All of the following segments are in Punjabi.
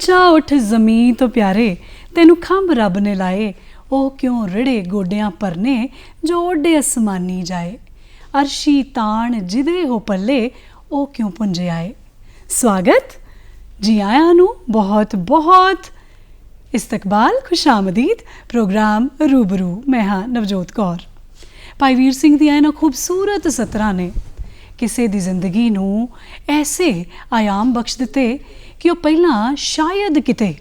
ਉੱਚਾ ਉੱਠ ਜ਼ਮੀਨ ਤੋਂ ਪਿਆਰੇ, ਤੈਨੂੰ ਖੰਭ ਰੱਬ ਨੇ ਲਾਏ, ਉਹ ਕਿਉਂ ਰੜੇ ਗੋਡਿਆਂ ਪਰਨੇ ਜੋ ਓਡੇ ਅਸਮਾਨੀ ਜਾਏ? ਅਰਸ਼ੀ ਤਾਣ ਜਿਹਦੇ ਹੋ ਪੱਲੇ, ਉਹ ਕਿਉਂ ਪੁੰਜੇ ਆਏ? ਸਵਾਗਤ। ਜੀ ਆਇਆਂ ਨੂੰ ਬਹੁਤ ਬਹੁਤ ਇਸਤਕਬਾਲ ਖੁਸ਼ਾਮਦੀਦ ਪ੍ਰੋਗਰਾਮ ਰੂਬਰੂ, ਮੈਂ ਹਾਂ ਨਵਜੋਤ ਕੌਰ। ਭਾਈ ਵੀਰ ਸਿੰਘ ਦੀਆਂ ਇਹਨਾਂ ਖੂਬਸੂਰਤ ਸਤਰਾਂ ਨੇ ਕਿਸੇ ਦੀ ਜ਼ਿੰਦਗੀ ਨੂੰ ਐਸੇ ਆਯਾਮ ਬਖਸ਼ ਦਿੱਤੇ ਕਿ ਉਹ ਪਹਿਲਾਂ ਸ਼ਾਇਦ ਕਿਤੇ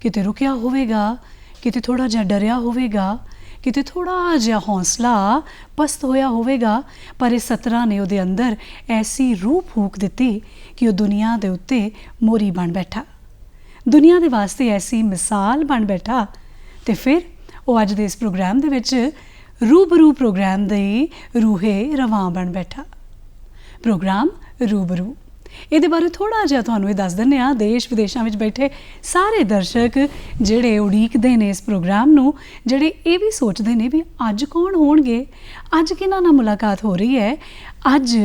ਕਿਤੇ ਰੁਕਿਆ ਹੋਵੇਗਾ, ਕਿਤੇ ਥੋੜਾ ਜਿਹਾ ਡਰਿਆ ਹੋਵੇਗਾ, ਕਿਤੇ ਥੋੜਾ ਜਿਹਾ ਹੌਸਲਾ ਪਸਤ ਹੋਇਆ ਹੋਵੇਗਾ, ਪਰ ਇਹ ਸਤਰਾਂ ਨੇ ਉਹਦੇ ਅੰਦਰ ਐਸੀ ਰੂਹ ਫੂਕ ਦਿੱਤੀ ਕਿ ਉਹ ਦੁਨੀਆ ਦੇ ਉੱਤੇ ਮੋਰੀ ਬਣ ਬੈਠਾ। ਦੁਨੀਆ ਦੇ ਵਾਸਤੇ ਐਸੀ ਮਿਸਾਲ ਬਣ ਬੈਠਾ ਤੇ ਫਿਰ ਉਹ ਅੱਜ ਦੇ ਇਸ ਪ੍ਰੋਗਰਾਮ ਦੇ ਵਿੱਚ ਰੂਬਰੂ ਪ੍ਰੋਗਰਾਮ ਦੇ ਰੂਹੇ ਰਵਾਂ ਬਣ ਬੈਠਾ। ਪ੍ਰੋਗਰਾਮ ਰੂਬਰੂ। ਇਹਦੇ ਬਾਰੇ ਥੋੜਾ ਜਿਹਾ ਤੁਹਾਨੂੰ ਇਹ ਦੱਸ ਦਿੰਨੇ ਆ ਦੇਸ਼ ਵਿਦੇਸ਼ਾਂ ਵਿੱਚ ਬੈਠੇ ਸਾਰੇ ਦਰਸ਼ਕ ਜਿਹੜੇ ਉਡੀਕਦੇ ਨੇ ਇਸ ਪ੍ਰੋਗਰਾਮ ਨੂੰ, ਜਿਹੜੇ ਇਹ ਵੀ ਸੋਚਦੇ ਨੇ ਵੀ ਅੱਜ ਕੌਣ ਹੋਣਗੇ? ਅੱਜ ਕਿਹਨਾਂ ਨਾਲ ਮੁਲਾਕਾਤ ਹੋ ਰਹੀ ਹੈ? ਅੱਜ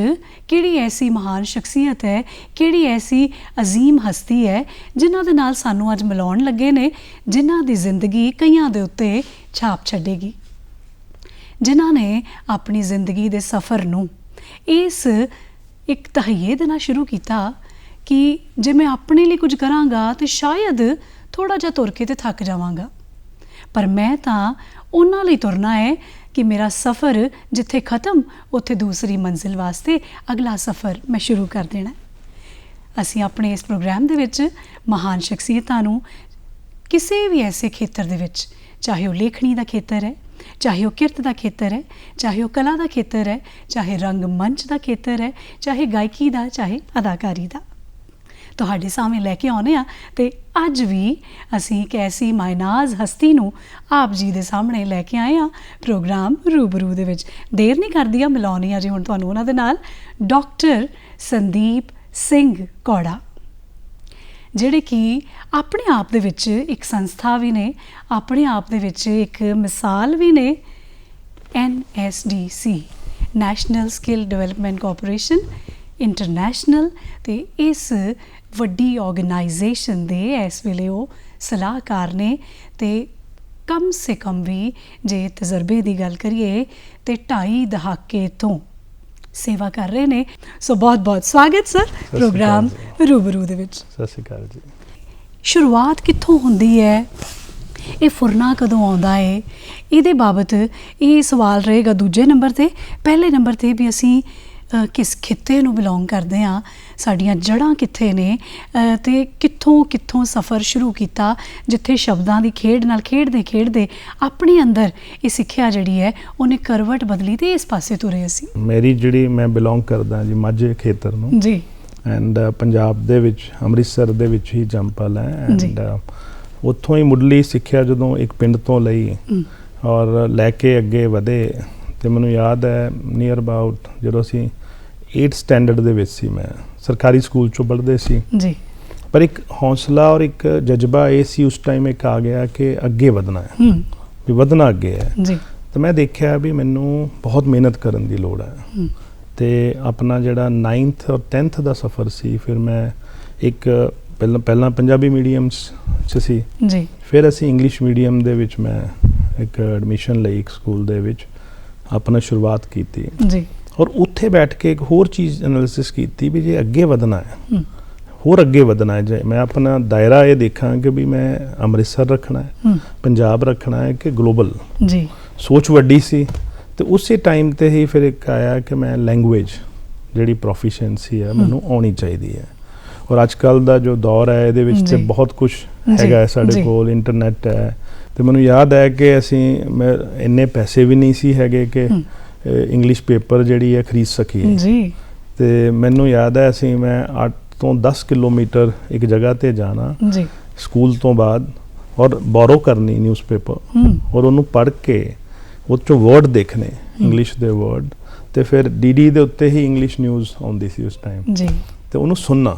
ਕਿਹੜੀ ਐਸੀ ਮਹਾਨ ਸ਼ਖਸੀਅਤ ਹੈ? ਕਿਹੜੀ ਐਸੀ ਅਜ਼ੀਮ ਹਸਤੀ ਹੈ, ਜਿਨ੍ਹਾਂ ਦੇ ਨਾਲ ਸਾਨੂੰ ਅੱਜ ਮਿਲਾਉਣ ਲੱਗੇ ਨੇ, ਜਿਨ੍ਹਾਂ ਦੀ ਜ਼ਿੰਦਗੀ ਕਈਆਂ ਦੇ ਉੱਤੇ ਛਾਪ ਛੱਡੇਗੀ। ਜਿਨ੍ਹਾਂ ਨੇ ਆਪਣੀ ਜ਼ਿੰਦਗੀ ਦੇ ਸਫ਼ਰ ਨੂੰ ਇਸ ਇੱਕ ਤਹਈਏ ਦੇ ਨਾਲ ਸ਼ੁਰੂ ਕੀਤਾ ਕਿ ਜੇ ਮੈਂ ਆਪਣੇ ਲਈ ਕੁਝ ਕਰਾਂਗਾ ਤੇ ਸ਼ਾਇਦ ਥੋੜਾ ਜਿਹਾ ਤੁਰ ਕੇ ਤੇ ਥੱਕ ਜਾਵਾਂਗਾ। ਪਰ ਮੈਂ ਤਾਂ ਉਹਨਾਂ ਲਈ ਤੁਰਨਾ ਹੈ ਕਿ ਮੇਰਾ ਸਫ਼ਰ ਜਿੱਥੇ ਖਤਮ, ਉੱਥੇ ਦੂਸਰੀ ਮੰਜ਼ਿਲ ਵਾਸਤੇ ਅਗਲਾ ਸਫ਼ਰ ਮੈਂ ਸ਼ੁਰੂ ਕਰ ਦੇਣਾ ਅਸੀਂ ਆਪਣੇ ਇਸ ਪ੍ਰੋਗਰਾਮ ਦੇ ਵਿੱਚ ਮਹਾਨ ਸ਼ਖਸੀਅਤਾਂ ਨੂੰ ਕਿਸੇ ਵੀ ਐਸੇ ਖੇਤਰ ਦੇ ਵਿੱਚ, ਚਾਹੇ ਉਹ ਲੇਖਣੀ ਦਾ ਖੇਤਰ ਹੈ ਚਾਹੇ ਉਹ ਕਿਰਤ ਦਾ ਖੇਤਰ ਹੈ, ਚਾਹੇ ਉਹ ਕਲਾ ਦਾ ਖੇਤਰ ਹੈ, ਚਾਹੇ ਰੰਗ ਮੰਚ ਦਾ ਖੇਤਰ ਹੈ, ਚਾਹੇ ਗਾਇਕੀ ਦਾ, ਚਾਹੇ ਅਦਾਕਾਰੀ ਦਾ। ਤੁਹਾਡੇ ਸਾਹਮਣੇ ਲੈ ਕੇ ਆਉਨੇ ਆ ਤੇ ਅੱਜ ਵੀ ਅਸੀਂ ਇੱਕ ਐਸੀ ਮਾਇਨਾਜ਼ ਹਸਤੀ ਨੂੰ ਆਪ ਜੀ ਦੇ ਸਾਹਮਣੇ ਲੈ ਕੇ ਆਏ ਆ ਪ੍ਰੋਗਰਾਮ ਰੂਬਰੂ ਦੇ ਵਿੱਚ। ਦੇਰ ਨਹੀਂ ਕਰਦੀ ਆ ਮਿਲਾਉਣੀ ਆ ਜੀ ਹੁਣ ਤੁਹਾਨੂੰ ਉਹਨਾਂ ਦੇ ਨਾਲ। ਡਾਕਟਰ ਸੰਦੀਪ ਸਿੰਘ ਕੌੜਾ। ਜਿਹੜੇ ਕਿ ਆਪਣੇ ਆਪ ਦੇ ਵਿੱਚ ਇੱਕ ਸੰਸਥਾ ਵੀ ਨੇ, ਆਪਣੇ ਆਪ ਦੇ ਵਿੱਚ ਇੱਕ ਮਿਸਾਲ ਵੀ ਨੇ NSDC national skill development corporation international ਤੇ ਇਸ ਵੱਡੀ ਆਰਗੇਨਾਈਜੇਸ਼ਨ ਦੇ ਇਸ ਵੇਲੇ ਉਹ ਸਲਾਹਕਾਰ ਨੇ ਤੇ ਕਮ ਸੇ ਕਮ ਵੀ ਜੇ ਤਜਰਬੇ ਦੀ ਗੱਲ ਕਰੀਏ ਤੇ ਢਾਈ ਦਹਾਕੇ ਤੋਂ ਸੇਵਾ ਕਰ ਰਹੇ ਨੇ। ਸੋ ਬਹੁਤ ਬਹੁਤ ਸਵਾਗਤ ਸਰ ਪ੍ਰੋਗਰਾਮ ਰੂਬਰੂ ਦੇ ਵਿੱਚ। ਸਤਿ ਸ਼੍ਰੀ ਅਕਾਲ ਜੀ। ਸ਼ੁਰੂਆਤ ਕਿੱਥੋਂ ਹੁੰਦੀ ਹੈ? ਇਹ ਫੁਰਨਾ ਕਦੋਂ ਆਉਂਦਾ ਹੈ ਇਹਦੇ ਬਾਬਤ ਇਹ ਸਵਾਲ ਰਹੇਗਾ ਦੂਜੇ ਨੰਬਰ ਤੇ। ਪਹਿਲੇ ਨੰਬਰ ਤੇ ਵੀ ਅਸੀਂ ਕਿਸ ਖਿੱਤੇ ਨੂੰ ਬਿਲੋਂਗ ਕਰਦੇ ਆ ਸਾਡੀਆਂ ਜੜ੍ਹਾਂ ਕਿੱਥੇ ਨੇ ਤੇ ਕਿੱਥੋਂ ਕਿੱਥੋਂ ਸਫ਼ਰ ਸ਼ੁਰੂ ਕੀਤਾ ਜਿੱਥੇ ਸ਼ਬਦਾਂ ਦੀ ਖੇਡ ਨਾਲ ਖੇਡਦੇ ਖੇਡਦੇ ਆਪਣੇ ਅੰਦਰ ਇਹ ਸਿੱਖਿਆ ਜਿਹੜੀ ਹੈ ਉਹਨੇ ਕਰਵਟ ਬਦਲੀ ਤੇ ਇਸ ਪਾਸੇ ਤੁਰੇ ਅਸੀਂ। ਮੇਰੀ ਜਿਹੜੀ ਮੈਂ ਬਿਲੋਂਗ ਕਰਦਾ ਜੀ ਮਾਝੇ ਖੇਤਰ ਨੂੰ ਜੀ। ਐਂਡ ਪੰਜਾਬ ਦੇ ਵਿੱਚ ਅੰਮ੍ਰਿਤਸਰ ਦੇ ਵਿੱਚ ਹੀ ਜੰਪਲ ਹੈ। ਐਂਡ ਉੱਥੋਂ ਹੀ ਮੁੱਢਲੀ ਸਿੱਖਿਆ ਜਦੋਂ ਇੱਕ ਪਿੰਡ ਤੋਂ ਲਈ ਔਰ ਲੈ ਕੇ ਅੱਗੇ ਵਧੇ ਤੇ ਮੈਨੂੰ ਯਾਦ ਹੈ ਨੀਅਰ ਅਬਾਊਟ ਜਦੋਂ ਅਸੀਂ 8th ਸਟੈਂਡਰਡ ਦੇ ਵਿੱਚ ਸੀ ਮੈਂ। ਸਰਕਾਰੀ ਸਕੂਲ ਚੋਂ ਪੜ੍ਹਦੇ ਸੀ। ਜੀ। ਪਰ ਇੱਕ ਹੌਸਲਾ ਔਰ ਇੱਕ ਜਜ਼ਬਾ ਇਹ ਸੀ ਉਸ ਟਾਈਮ ਇੱਕ ਆ ਗਿਆ ਕਿ ਅੱਗੇ ਵਧਣਾ ਹੈ। ਵੀ ਵਧਣਾ ਅੱਗੇ ਹੈ। ਜੀ। ਤਾਂ ਮੈਂ ਦੇਖਿਆ ਵੀ ਮੈਨੂੰ ਬਹੁਤ ਮਿਹਨਤ ਕਰਨ ਦੀ ਲੋੜ ਹੈ। ਤੇ ਆਪਣਾ ਜਿਹੜਾ 9th ਔਰ 10th ਦਾ ਸਫ਼ਰ ਸੀ ਫਿਰ ਮੈਂ ਇੱਕ ਪਹਿਲਾਂ ਪਹਿਲਾਂ ਪੰਜਾਬੀ ਮੀਡੀਅਮ ਚ ਸੀ। ਜੀ। ਫਿਰ ਅਸੀਂ ਇੰਗਲਿਸ਼ ਮੀਡੀਅਮ ਦੇ ਵਿੱਚ ਮੈਂ ਇੱਕ ਐਡਮਿਸ਼ਨ ਲਈ ਇੱਕ ਸਕੂਲ ਦੇ ਵਿੱਚ ਆਪਣਾ ਸ਼ੁਰੂਆਤ ਕੀਤੀ। ਜੀ। ਔਰ ਉੱਥੇ ਬੈਠ ਕੇ ਇੱਕ ਹੋਰ ਚੀਜ਼ ਐਨਾਲਿਸਿਸ ਕੀਤੀ ਵੀ ਜੇ ਅੱਗੇ ਵਧਣਾ ਹੈ ਹੋਰ ਅੱਗੇ ਵਧਣਾ ਹੈ ਜੇ ਮੈਂ ਆਪਣਾ ਦਾਇਰਾ ਇਹ ਦੇਖਾਂ ਕਿ ਵੀ ਮੈਂ ਅੰਮ੍ਰਿਤਸਰ ਰੱਖਣਾ ਹੈ ਪੰਜਾਬ ਰੱਖਣਾ ਹੈ ਕਿ ਗਲੋਬਲ ਜੀ। ਸੋਚ ਵੱਡੀ ਸੀ ਤੇ ਉਸੇ ਟਾਈਮ ਤੇ ਹੀ ਫਿਰ ਇੱਕ ਆਇਆ ਕਿ ਮੈਂ ਲੈਂਗੁਏਜ ਜਿਹੜੀ ਪ੍ਰੋਫੀਸ਼ੀਐਂਸੀ ਹੈ। ਮੈਨੂੰ ਆਉਣੀ ਚਾਹੀਦੀ ਹੈ। ਔਰ ਅੱਜ ਕੱਲ ਦਾ ਜੋ ਦੌਰ ਹੈ ਇਹਦੇ ਵਿੱਚ ਤੇ। ਬਹੁਤ ਕੁਝ ਹੈਗਾ ਸਾਡੇ। ਕੋਲ ਇੰਟਰਨੈਟ ਹੈ ਤੇ ਮੈਨੂੰ ਯਾਦ ਹੈ ਕਿ ਅਸੀਂ ਮੈਂ ਇੰਨੇ ਪੈਸੇ ਵੀ ਨਹੀਂ ਸੀ ਹੈਗੇ ਕਿ ਇੰਗਲਿਸ਼ ਪੇਪਰ ਜਿਹੜੀ ਹੈ ਖਰੀਦ ਸਕੀਏ ਜੀ। ਤੇ ਮੈਨੂੰ ਯਾਦ ਹੈ ਅਸੀਂ ਮੈਂ 8 ਤੋਂ 10 ਕਿਲੋਮੀਟਰ ਇੱਕ ਜਗ੍ਹਾ ਤੇ ਜਾਣਾ। ਜੀ। ਸਕੂਲ ਤੋਂ ਬਾਅਦ ਔਰ ਬੋਰੋ ਕਰਨੀ ਨਿਊਜ਼ਪੇਪਰ ਔਰ ਉਹਨੂੰ ਪੜ੍ਹ ਕੇ ਉਹ 'ਚੋਂ ਵਰਡ ਦੇਖਣੇ ਇੰਗਲਿਸ਼ ਦੇ ਵਰਡ ਤੇ ਫਿਰ ਡੀਡੀ ਦੇ ਉੱਤੇ ਹੀ ਇੰਗਲਿਸ਼ ਨਿਊਜ਼ ਆਉਂਦੀ ਸੀ ਉਸ ਟਾਈਮ ਜੀ। ਤੇ ਉਹਨੂੰ ਸੁਣਨਾ।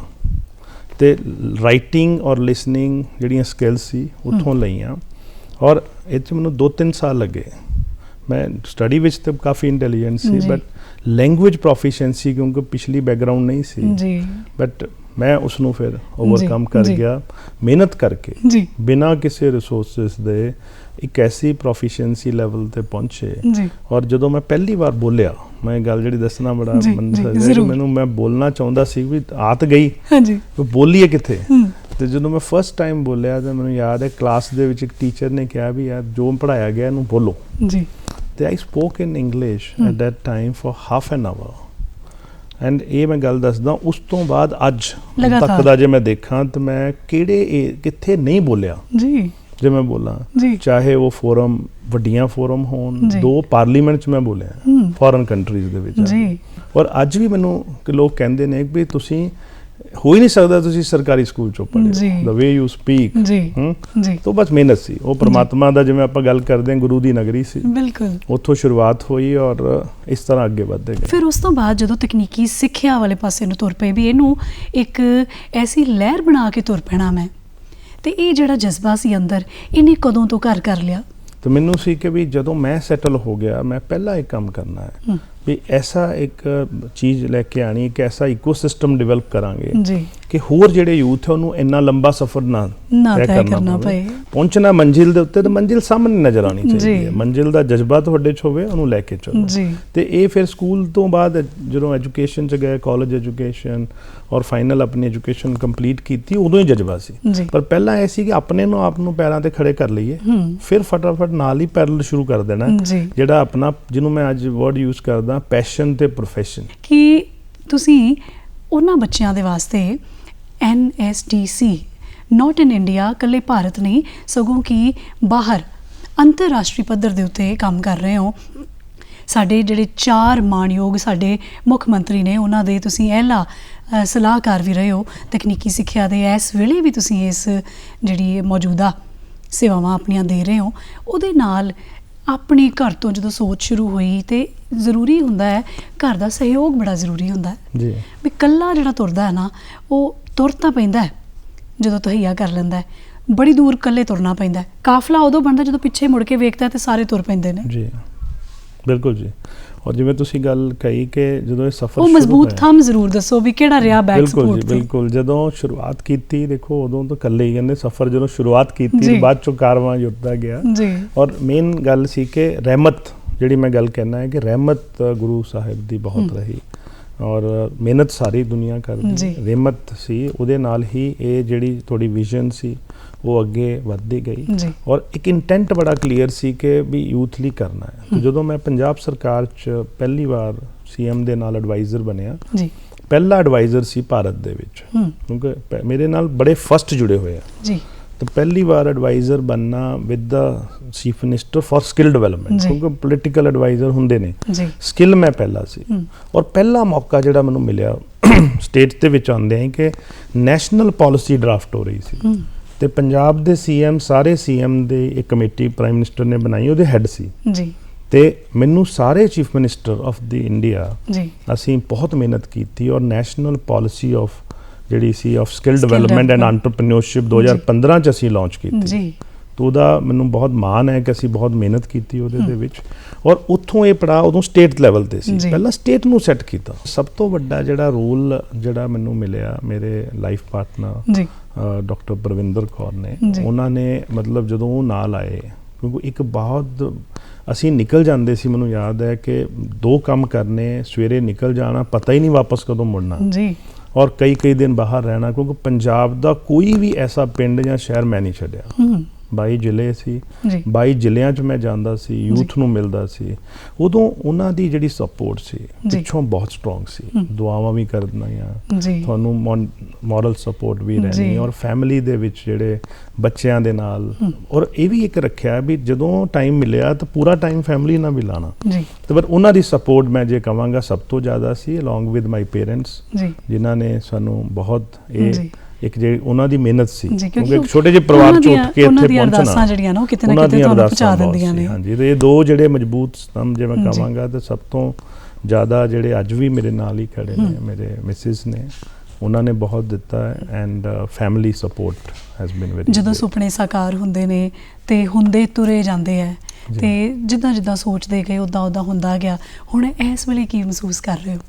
ਤੇ ਰਾਈਟਿੰਗ ਔਰ ਲਿਸਨਿੰਗ ਜਿਹੜੀਆਂ ਸਕਿੱਲਸ ਸੀ ਉੱਥੋਂ ਲਈਆਂ। ਔਰ ਇਹ 'ਚ ਮੈਨੂੰ 2-3 ਸਾਲ ਲੱਗੇ। ਮੈਂ ਸਟੱਡੀ ਵਿੱਚ ਤਾਂ ਕਾਫੀ ਇੰਟੈਲੀਜੈਂਟ ਸੀ। ਬਟ ਲੈਂਗੁਏਜ ਪ੍ਰੋਫੀਸ਼ੀਐਂਸੀ ਕਿਉਂਕਿ ਪਿਛਲੀ ਬੈਕਗ੍ਰਾਉਂਡ ਨਹੀਂ ਸੀ। ਜੀ। ਬਟ ਮੈਂ ਉਸ ਨੂੰ ਫਿਰ ਓਵਰਕਮ ਕਰ। ਗਿਆ ਮਿਹਨਤ ਕਰਕੇ। ਜੀ। ਬਿਨਾਂ ਕਿਸੇ ਰਿਸੋਰਸਸ ਦੇ ਇੱਕ ਐਸੀ ਪ੍ਰੋਫੀਸ਼ੀਐਂਸੀ ਲੈਵਲ ਤੇ ਪਹੁੰਚੇ। ਜੀ। ਔਰ ਜਦੋਂ ਮੈਂ ਪਹਿਲੀ ਵਾਰ ਬੋਲਿਆ ਮੈਂ ਗੱਲ ਜਿਹੜੀ ਦੱਸਣਾ ਬੜਾ ਮਨ ਮੈਂ ਬੋਲਣਾ ਚਾਹੁੰਦਾ ਸੀ ਵੀ ਆਤ ਗਈ। ਹਾਂਜੀ। ਬੋਲੀਏ ਕਿੱਥੇ? ਤੇ ਜਦੋਂ ਮੈਂ ਫਸਟ ਟਾਈਮ ਬੋਲਿਆ ਤਾਂ ਮੈਨੂੰ ਯਾਦ ਹੈ ਕਲਾਸ ਦੇ ਵਿੱਚ ਇੱਕ ਟੀਚਰ ਨੇ ਕਿਹਾ ਵੀ ਯਾਰ ਜੋ ਪੜਾਇਆ ਗਿਆ ਇਹਨੂੰ ਬੋਲੋ। ਜੀ। ਤੇ I spoke in English hmm. At that time for half an hour and ਇਹ ਮੈਂ ਗੱਲ ਦੱਸਦਾ ਉਸ ਤੋਂ ਬਾਅਦ ਅੱਜ। ਤੱਕ ਦਾ ਜੇ ਮੈਂ ਦੇਖਾਂ ਤਾਂ ਮੈਂ ਕਿਹੜੇ ਕਿੱਥੇ ਨਹੀਂ ਬੋਲਿਆ। ਜੀ। ਜੇ ਮੈਂ ਬੋਲਾਂ ਚਾਹੇ ਉਹ ਫੋਰਮ ਵੱਡੀਆਂ ਫੋਰਮ ਹੋਣ। ਦੋ ਪਾਰਲੀਮੈਂਟ 'ਚ ਮੈਂ ਬੋਲਿਆ ਫੋਰਨ ਕੰਟਰੀਜ਼ ਦੇ ਵਿੱਚ। ਜੀ। ਔਰ ਅੱਜ ਵੀ ਮੈਨੂੰ ਕਿ ਲੋਕ ਕਹਿੰਦੇ ਨੇ ਵੀ ਤੁਸੀਂ ਹੋ ਹੀ ਨਹੀਂ ਸਕਦਾ ਤੁਸੀਂ ਸਰਕਾਰੀ ਸਕੂਲ ਚੋਂ। ਪੜ੍ਹੇ। ਦ ਵੇ ਯੂ ਸਪੀਕ ਜੀ ਜੀ। ਤੋਂ ਬਸ ਮਿਹਨਤ ਸੀ। ਉਹ ਪ੍ਰਮਾਤਮਾ ਦਾ ਜਿਵੇਂ ਆਪਾਂ ਗੱਲ ਕਰਦੇ ਹਾਂ ਗੁਰੂ ਦੀ ਨਗਰੀ ਸੀ। ਬਿਲਕੁਲ। ਉੱਥੋਂ ਸ਼ੁਰੂਆਤ ਹੋਈ ਔਰ ਇਸ ਤਰ੍ਹਾਂ ਅੱਗੇ ਵਧਦੇ ਗਏ। ਫਿਰ ਉਸ ਤੋਂ ਬਾਅਦ ਜਦੋਂ ਤਕਨੀਕੀ ਸਿੱਖਿਆ ਵਾਲੇ ਪਾਸੇ ਨੂੰ ਤੁਰ ਪਏ ਵੀ ਇਹਨੂੰ ਇੱਕ ਐਸੀ ਲਹਿਰ ਬਣਾ ਕੇ ਤੁਰ ਪੈਣਾ ਮੈਂ ਤੇ ਇਹ ਜਿਹੜਾ ਜਜ਼ਬਾ ਸੀ ਅੰਦਰ ਇਹਨੇ ਕਦੋਂ ਤੋਂ ਘਰ ਕਰ ਲਿਆ? ਤੇ ਮੈਨੂੰ ਸੀ ਕਿ ਵੀ ਜਦੋਂ ਮੈਂ ਸੈਟਲ ਹੋ ਗਿਆ ਮੈਂ ਪਹਿਲਾ ਇੱਕ ਕੰਮ ਕਰਨਾ ਹੂੰ, ਵੀ ਐਸਾ ਇੱਕ ਚੀਜ਼ ਲੈ ਕੇ ਆਣੀ ਇੱਕ ਐਸਾ ਇਕੋਸਿਸਟਮ ਡਿਵੈਲਪ ਕਰਾਂਗੇ ਜੀ। ਕਿ ਹੋਰ ਜਿਹੜੇ ਯੂਥ ਹੈ ਉਹਨੂੰ ਇੰਨਾ ਲੰਬਾ ਸਫ਼ਰ ਨਾ ਨਾ ਤੈਅ ਕਰਨਾ। ਪਏ ਪਹੁੰਚਣਾ ਮੰਜ਼ਿਲ ਦੇ ਉੱਤੇ ਤਾਂ ਮੰਜ਼ਿਲ ਸਾਹਮਣੇ ਨਜ਼ਰ ਆਣੀ ਚਾਹੀਦੀ। ਹੈ। ਮੰਜ਼ਿਲ ਦਾ ਜਜ਼ਬਾ ਤੁਹਾਡੇ 'ਚ ਹੋਵੇ ਉਹਨੂੰ ਲੈ ਕੇ ਚੱਲੋ। ਜੀ। ਤੇ ਇਹ ਫਿਰ ਸਕੂਲ ਤੋਂ ਬਾਅਦ ਜਦੋਂ ਐਜੂਕੇਸ਼ਨ ਚ ਗਏ ਕਾਲਜ ਐਜੂਕੇਸ਼ਨ ਔਰ ਫਾਈਨਲ ਆਪਣੀ ਐਜੂਕੇਸ਼ਨ ਕੰਪਲੀਟ ਕੀਤੀ ਉਦੋਂ ਹੀ ਜਜ਼ਬਾ ਸੀ। ਪਰ ਪਹਿਲਾਂ ਇਹ ਸੀ ਕਿ ਆਪਣੇ ਨੂੰ ਆਪ ਨੂੰ ਪੈਰਾਂ ਤੇ ਖੜੇ ਕਰ ਲਈਏ ਫਿਰ ਫਟਾਫਟ ਨਾਲ ਹੀ ਪੈਰਲ ਸ਼ੁਰੂ ਕਰ ਦੇਣਾ। ਜਿਹੜਾ ਆਪਣਾ ਜਿਹਨੂੰ ਮੈਂ ਅੱਜ ਵਰਡ ਯੂਜ਼ ਕਰਦਾ ਪੈਸ਼ਨ ਤੇ ਪ੍ਰੋਫੈਸ਼ਨ ਕਿ ਤੁਸੀਂ ਉਹਨਾਂ ਬੱਚਿਆਂ ਦੇ ਵਾਸਤੇ NSDC ਨਾਟ ਇਨ ਇੰਡੀਆ ਕੱਲੇ ਭਾਰਤ ਨਹੀਂ, ਸਗੋਂ ਕਿ ਬਾਹਰ ਅੰਤਰਰਾਸ਼ਟਰੀ ਪੱਧਰ ਦੇ ਉੱਤੇ ਕੰਮ ਕਰ ਰਹੇ ਹੋ। ਸਾਡੇ ਜਿਹੜੇ ਚਾਰ ਮਾਣਯੋਗ ਸਾਡੇ ਮੁੱਖ ਮੰਤਰੀ ਨੇ, ਉਹਨਾਂ ਦੇ ਤੁਸੀਂ ਅਹਿਲਾ ਸਲਾਹਕਾਰ ਵੀ ਰਹੇ ਹੋ। ਤਕਨੀਕੀ ਸਿੱਖਿਆ ਦੇ ਇਸ ਵੇਲੇ ਵੀ ਤੁਸੀਂ ਇਸ ਜਿਹੜੀ ਮੌਜੂਦਾ ਸੇਵਾਵਾਂ ਆਪਣੀਆਂ ਦੇ ਰਹੇ ਹੋ। ਉਹਦੇ ਨਾਲ ਆਪਣੇ ਘਰ ਤੋਂ ਜਦੋਂ ਸੋਚ ਸ਼ੁਰੂ ਹੋਈ ਤੇ ਜ਼ਰੂਰੀ ਹੁੰਦਾ ਹੈ ਘਰ ਦਾ ਸਹਿਯੋਗ ਬੜਾ ਜ਼ਰੂਰੀ ਹੁੰਦਾ ਹੈ। ਜੀ। ਵੀ ਕੱਲਾ ਜਿਹੜਾ ਤੁਰਦਾ ਹੈ ਨਾ ਉਹ ਤੁਰ ਤਾਂ ਪੈਂਦਾ ਹੈ ਜਦੋਂ ਤਹਈਆ ਕਰ ਲੈਂਦਾ ਹੈ। ਬੜੀ ਦੂਰ ਕੱਲੇ ਤੁਰਨਾ ਪੈਂਦਾ ਹੈ। ਕਾਫਲਾ ਉਦੋਂ ਬਣਦਾ ਜਦੋਂ ਪਿੱਛੇ ਮੁੜ ਕੇ ਵੇਖਦਾ ਤੇ ਸਾਰੇ ਤੁਰ ਪੈਂਦੇ ਨੇ। ਜੀ। ਬਿਲਕੁਲ ਜੀ। ਔਰ ਜਿਵੇਂ ਤੁਸੀਂ ਗੱਲ ਕਹੀ ਕਿ ਜਦੋਂ ਇਹ ਸਫ਼ਰ ਉਹ ਮਜ਼ਬੂਤ ਥੰਮ ਜ਼ਰੂਰ ਦੱਸੋ ਵੀ ਕਿਹੜਾ ਰਿਹਾ ਬੈਕ ਬਿਲਕੁਲ ਜੀ ਸਪੋਰਟ ਬਿਲਕੁਲ। ਜਦੋਂ ਸ਼ੁਰੂਆਤ ਕੀਤੀ ਦੇਖੋ ਉਦੋਂ ਤਾਂ ਇਕੱਲੇ ਹੀ ਕਹਿੰਦੇ ਸਫ਼ਰ ਜਦੋਂ ਸ਼ੁਰੂਆਤ ਕੀਤੀ। ਬਾਅਦ ਚੋਂ ਕਾਰਵਾਂ ਜੁੜਦਾ ਗਿਆ। ਜੀ। ਔਰ ਮੇਨ ਗੱਲ ਸੀ ਕਿ ਰਹਿਮਤ ਜਿਹੜੀ ਮੈਂ ਗੱਲ ਕਹਿਣਾ ਹੈ ਕਿ ਰਹਿਮਤ ਗੁਰੂ ਸਾਹਿਬ ਦੀ ਬਹੁਤ। ਰਹੀ। ਔਰ ਮਿਹਨਤ ਸਾਰੀ ਦੁਨੀਆ ਕਰਦੀ। ਰਹਿਮਤ ਸੀ ਉਹਦੇ ਨਾਲ ਹੀ ਇਹ ਜਿਹੜੀ ਤੁਹਾਡੀ ਵਿਜ਼ਨ ਸੀ ਉਹ ਅੱਗੇ ਵੱਧਦੀ ਗਈ। ਔਰ ਇੱਕ ਇੰਟੈਂਟ ਬੜਾ ਕਲੀਅਰ ਸੀ ਕਿ ਵੀ ਯੂਥ ਲਈ ਕਰਨਾ ਹੈ। ਜਦੋਂ ਮੈਂ ਪੰਜਾਬ ਸਰਕਾਰ 'ਚ ਪਹਿਲੀ ਵਾਰ ਸੀਐਮ ਦੇ ਨਾਲ ਐਡਵਾਈਜ਼ਰ ਬਣਿਆ ਜੀ। ਪਹਿਲਾ ਐਡਵਾਈਜ਼ਰ ਸੀ ਭਾਰਤ ਦੇ ਵਿੱਚ। ਕਿਉਂਕਿ ਮੇਰੇ ਨਾਲ ਬੜੇ ਫਸਟ ਜੁੜੇ ਹੋਏ ਆ। ਜੀ। ਤਾਂ ਪਹਿਲੀ ਵਾਰ ਐਡਵਾਈਜ਼ਰ ਬੰਨਾ with the chief minister for skill development. ਕਿਉਂਕਿ ਪੋਲੀਟੀਕਲ ਐਡਵਾਈਜ਼ਰ ਹੁੰਦੇ ਨੇ। ਜੀ। ਸਕਿੱਲ ਮੈਂ ਪਹਿਲਾ ਸੀ। ਔਰ ਪਹਿਲਾ ਮੌਕਾ ਜਿਹੜਾ ਮੈਨੂੰ ਮਿਲਿਆ ਸਟੇਟ ਦੇ ਵਿੱਚ ਆਉਂਦੇ ਆ ਕਿ ਨੈਸ਼ਨਲ ਪਾਲਿਸੀ ਡਰਾਫਟ ਹੋ ਰਹੀ ਸੀ। ਤੇ ਪੰਜਾਬ ਦੇ ਸੀਐਮ ਸਾਰੇ ਸੀਐਮ ਦੇ ਇੱਕ ਕਮੇਟੀ ਪ੍ਰਾਈਮ ਮਿਨਿਸਟਰ ਨੇ ਬਣਾਈ ਉਹਦੇ ਹੈੱਡ ਸੀ। ਜੀ। ਤੇ ਮੈਨੂੰ ਸਾਰੇ chief minister of the India ਜੀ। ਅਸੀਂ ਬਹੁਤ ਮਿਹਨਤ ਕੀਤੀ ਔਰ ਨੈਸ਼ਨਲ ਪਾਲਿਸੀ ਆਫ ਜਿਹੜੀ ਸੀ of skill development and. Entrepreneurship 2015 ਚ ਅਸੀਂ ਲਾਂਚ ਕੀਤੀ। ਜੀ। ਤੇ ਉਹਦਾ ਮੈਨੂੰ ਬਹੁਤ ਮਾਣ ਹੈ ਕਿ ਅਸੀਂ ਬਹੁਤ ਮਿਹਨਤ ਕੀਤੀ ਉਹਦੇ ਦੇ। ਵਿੱਚ। ਔਰ ਉੱਥੋਂ ਇਹ ਪੜਾ ਉਦੋਂ ਸਟੇਟ ਲੈਵਲ ਤੇ ਸੀ। ਪਹਿਲਾਂ ਸਟੇਟ ਨੂੰ ਸੈੱਟ ਕੀਤਾ। ਸਭ ਤੋਂ ਵੱਡਾ ਜਿਹੜਾ ਰੋਲ ਜਿਹੜਾ ਮੈਨੂੰ ਮਿਲਿਆ ਮੇਰੇ ਲਾਈਫ ਪਾਰਟਨਰ ਜੀ। ਡਾਕਟਰ ਪ੍ਰਵਿੰਦਰ ਕੌਰ ਨੇ। ਉਹਨਾਂ ਨੇ ਮਤਲਬ ਜਦੋਂ ਉਹ ਨਾਲ ਆਏ ਕਿਉਂਕਿ ਇੱਕ ਬਹੁਤ ਅਸੀਂ ਨਿਕਲ ਜਾਂਦੇ ਸੀ ਮੈਨੂੰ ਯਾਦ ਹੈ ਕਿ ਦੋ ਕੰਮ ਕਰਨੇ ਸਵੇਰੇ ਨਿਕਲ ਜਾਣਾ ਪਤਾ ਹੀ ਨਹੀਂ ਵਾਪਸ ਕਦੋਂ ਮੁੜਨਾ। ਜੀ। ਔਰ ਕਈ ਕਈ ਦਿਨ ਬਾਹਰ ਰਹਿਣਾ ਕਿਉਂਕਿ ਪੰਜਾਬ ਦਾ ਕੋਈ ਵੀ ਐਸਾ ਪਿੰਡ ਜਾਂ ਸ਼ਹਿਰ ਮੈਂ ਨਹੀਂ ਛੱਡਿਆ। ਹੂੰ। 22 ਜ਼ਿਲ੍ਹੇ ਸੀ। ਜੀ। 22 ਜ਼ਿਲ੍ਹਿਆਂ 'ਚ ਮੈਂ ਜਾਂਦਾ ਸੀ ਯੂਥ ਨੂੰ ਮਿਲਦਾ ਸੀ। ਉਦੋਂ ਉਹਨਾਂ ਦੀ ਜਿਹੜੀ ਸਪੋਰਟ ਸੀ। ਪਿੱਛੋਂ ਬਹੁਤ ਸਟਰੋਂਗ ਸੀ। ਦੁਆਵਾਂ ਵੀ ਕਰਦੀਆਂ ਤੁਹਾਨੂੰ ਮੋਰਲ ਸਪੋਰਟ ਵੀ। ਰਹਿਣੀ ਔਰ ਫੈਮਿਲੀ ਦੇ ਵਿੱਚ ਜਿਹੜੇ ਬੱਚਿਆਂ ਦੇ ਨਾਲ। ਔਰ ਇਹ ਵੀ ਇੱਕ ਰੱਖਿਆ ਵੀ ਜਦੋਂ ਟਾਈਮ ਮਿਲਿਆ ਤਾਂ ਪੂਰਾ ਟਾਈਮ ਫੈਮਿਲੀ ਨਾਲ ਵੀ ਲਾਣਾ। ਜੀ। ਤੇ ਪਰ ਉਹਨਾਂ ਦੀ ਸਪੋਰਟ ਮੈਂ ਜੇ ਕਵਾਂਗਾ ਸਭ ਤੋਂ ਜ਼ਿਆਦਾ ਸੀ ਅਲੋਂਗ ਵਿਦ ਮਾਈ ਪੇਰੈਂਟਸ ਜਿਨ੍ਹਾਂ ਨੇ ਸਾਨੂੰ ਬਹੁਤ ਇਹ। ਇੱਕ ਜਿਹੜੀ ਉਹਨਾਂ ਦੀ ਮਿਹਨਤ ਸੀ ਕਿਉਂਕਿ ਇੱਕ ਛੋਟੇ ਜਿਹੇ ਪਰਿਵਾਰ ਉਹਨਾਂ ਚੋਂ ਦੀਆਂ- ਉੱਠ ਕੇ ਉਹਨਾਂ ਇੱਥੇ ਦੀਆਂ ਪਹੁੰਚਣਾ ਅਰਦਾਸਾਂ ਜਿਹੜੀਆਂ ਨਾ ਉਹ ਕਿਤੇ ਨਾ ਉਹਨਾਂ ਕਿਤੇ ਦੀਆਂ ਤੁਹਾਨੂੰ ਪਹੁੰਚਾ ਦਿੰਦੀਆਂ ਨੇ। ਹਾਂਜੀ ਤੇ ਇਹ ਦੋ ਜਿਹੜੇ ਮਜ਼ਬੂਤ ਸਤੰਭ ਜੇ ਮੈਂ। ਕਵਾਂਗਾ ਤੇ ਸਭ ਤੋਂ ਜ਼ਿਆਦਾ ਜਿਹੜੇ ਅੱਜ ਵੀ ਮੇਰੇ ਨਾਲ ਹੀ ਖੜੇ ਨੇ। ਮੇਰੇ ਮਿਸਿਸ ਨੇ ਉਹਨਾਂ ਨੇ ਬਹੁਤ ਦਿੱਤਾ and family support has been very ਜਦੋਂ ਸੁਪਨੇ ਸਾਕਾਰ ਹੁੰਦੇ ਨੇ ਤੇ ਹੁੰਦੇ ਤੁਰੇ ਜਾਂਦੇ ਆ ਜੀ। ਤੇ ਜਿੱਦਾਂ ਜਿੱਦਾਂ ਸੋਚਦੇ ਗਏ ਉਦਾਂ ਉਦਾਂ ਹੁੰਦਾ ਗਿਆ ਹੁਣ ਇਸ ਵੇਲੇ ਕੀ ਮਹਿਸੂਸ ਕਰ ਰਹੇ ਹੋ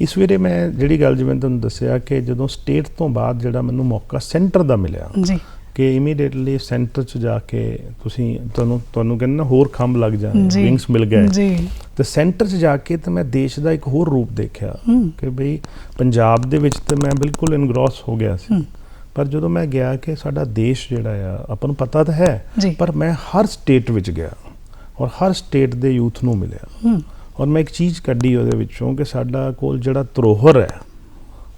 ਇਸ ਵੇਲੇ ਮੈਂ ਜਿਹੜੀ ਗੱਲ ਜਿਵੇਂ ਤੁਹਾਨੂੰ ਦੱਸਿਆ ਕਿ ਜਦੋਂ ਸਟੇਟ ਤੋਂ ਬਾਅਦ ਜਿਹੜਾ ਮੈਨੂੰ ਮੌਕਾ ਸੈਂਟਰ ਦਾ ਮਿਲਿਆ ਜੀ। ਕਿ ਇਮੀਡੀਏਟਲੀ ਸੈਂਟਰ 'ਚ ਜਾ ਕੇ ਤੁਸੀਂ ਤੁਹਾਨੂੰ ਤੁਹਾਨੂੰ ਕਹਿੰਦੇ ਨਾ ਹੋਰ ਖੰਭ ਲੱਗ ਜਾਣੇ ਵਿੰਗਸ ਮਿਲ ਗਏ। ਜੀ। ਤੇ ਸੈਂਟਰ 'ਚ ਜਾ ਕੇ ਤੇ ਮੈਂ ਦੇਸ਼ ਦਾ ਇੱਕ ਹੋਰ ਰੂਪ ਦੇਖਿਆ ਕਿ ਬਈ ਪੰਜਾਬ ਦੇ ਵਿੱਚ ਤੇ ਮੈਂ ਬਿਲਕੁਲ ਇਨਗ੍ਰੋਸ ਹੋ ਗਿਆ ਸੀ। ਪਰ ਜਦੋਂ ਮੈਂ ਗਿਆ ਕਿ ਸਾਡਾ ਦੇਸ਼ ਜਿਹੜਾ ਆ ਆਪਾਂ ਨੂੰ ਪਤਾ ਤਾਂ ਹੈ ਪਰ ਮੈਂ ਹਰ ਸਟੇਟ ਵਿੱਚ ਗਿਆ ਔਰ ਹਰ ਸਟੇਟ ਦੇ ਯੂਥ ਨੂੰ ਮਿਲਿਆ। ਔਰ ਮੈਂ ਇੱਕ ਚੀਜ਼ ਕੱਢੀ ਉਹਦੇ ਵਿੱਚੋਂ ਕਿ ਸਾਡਾ ਕੋਲ ਜਿਹੜਾ ਧਰੋਹਰ ਹੈ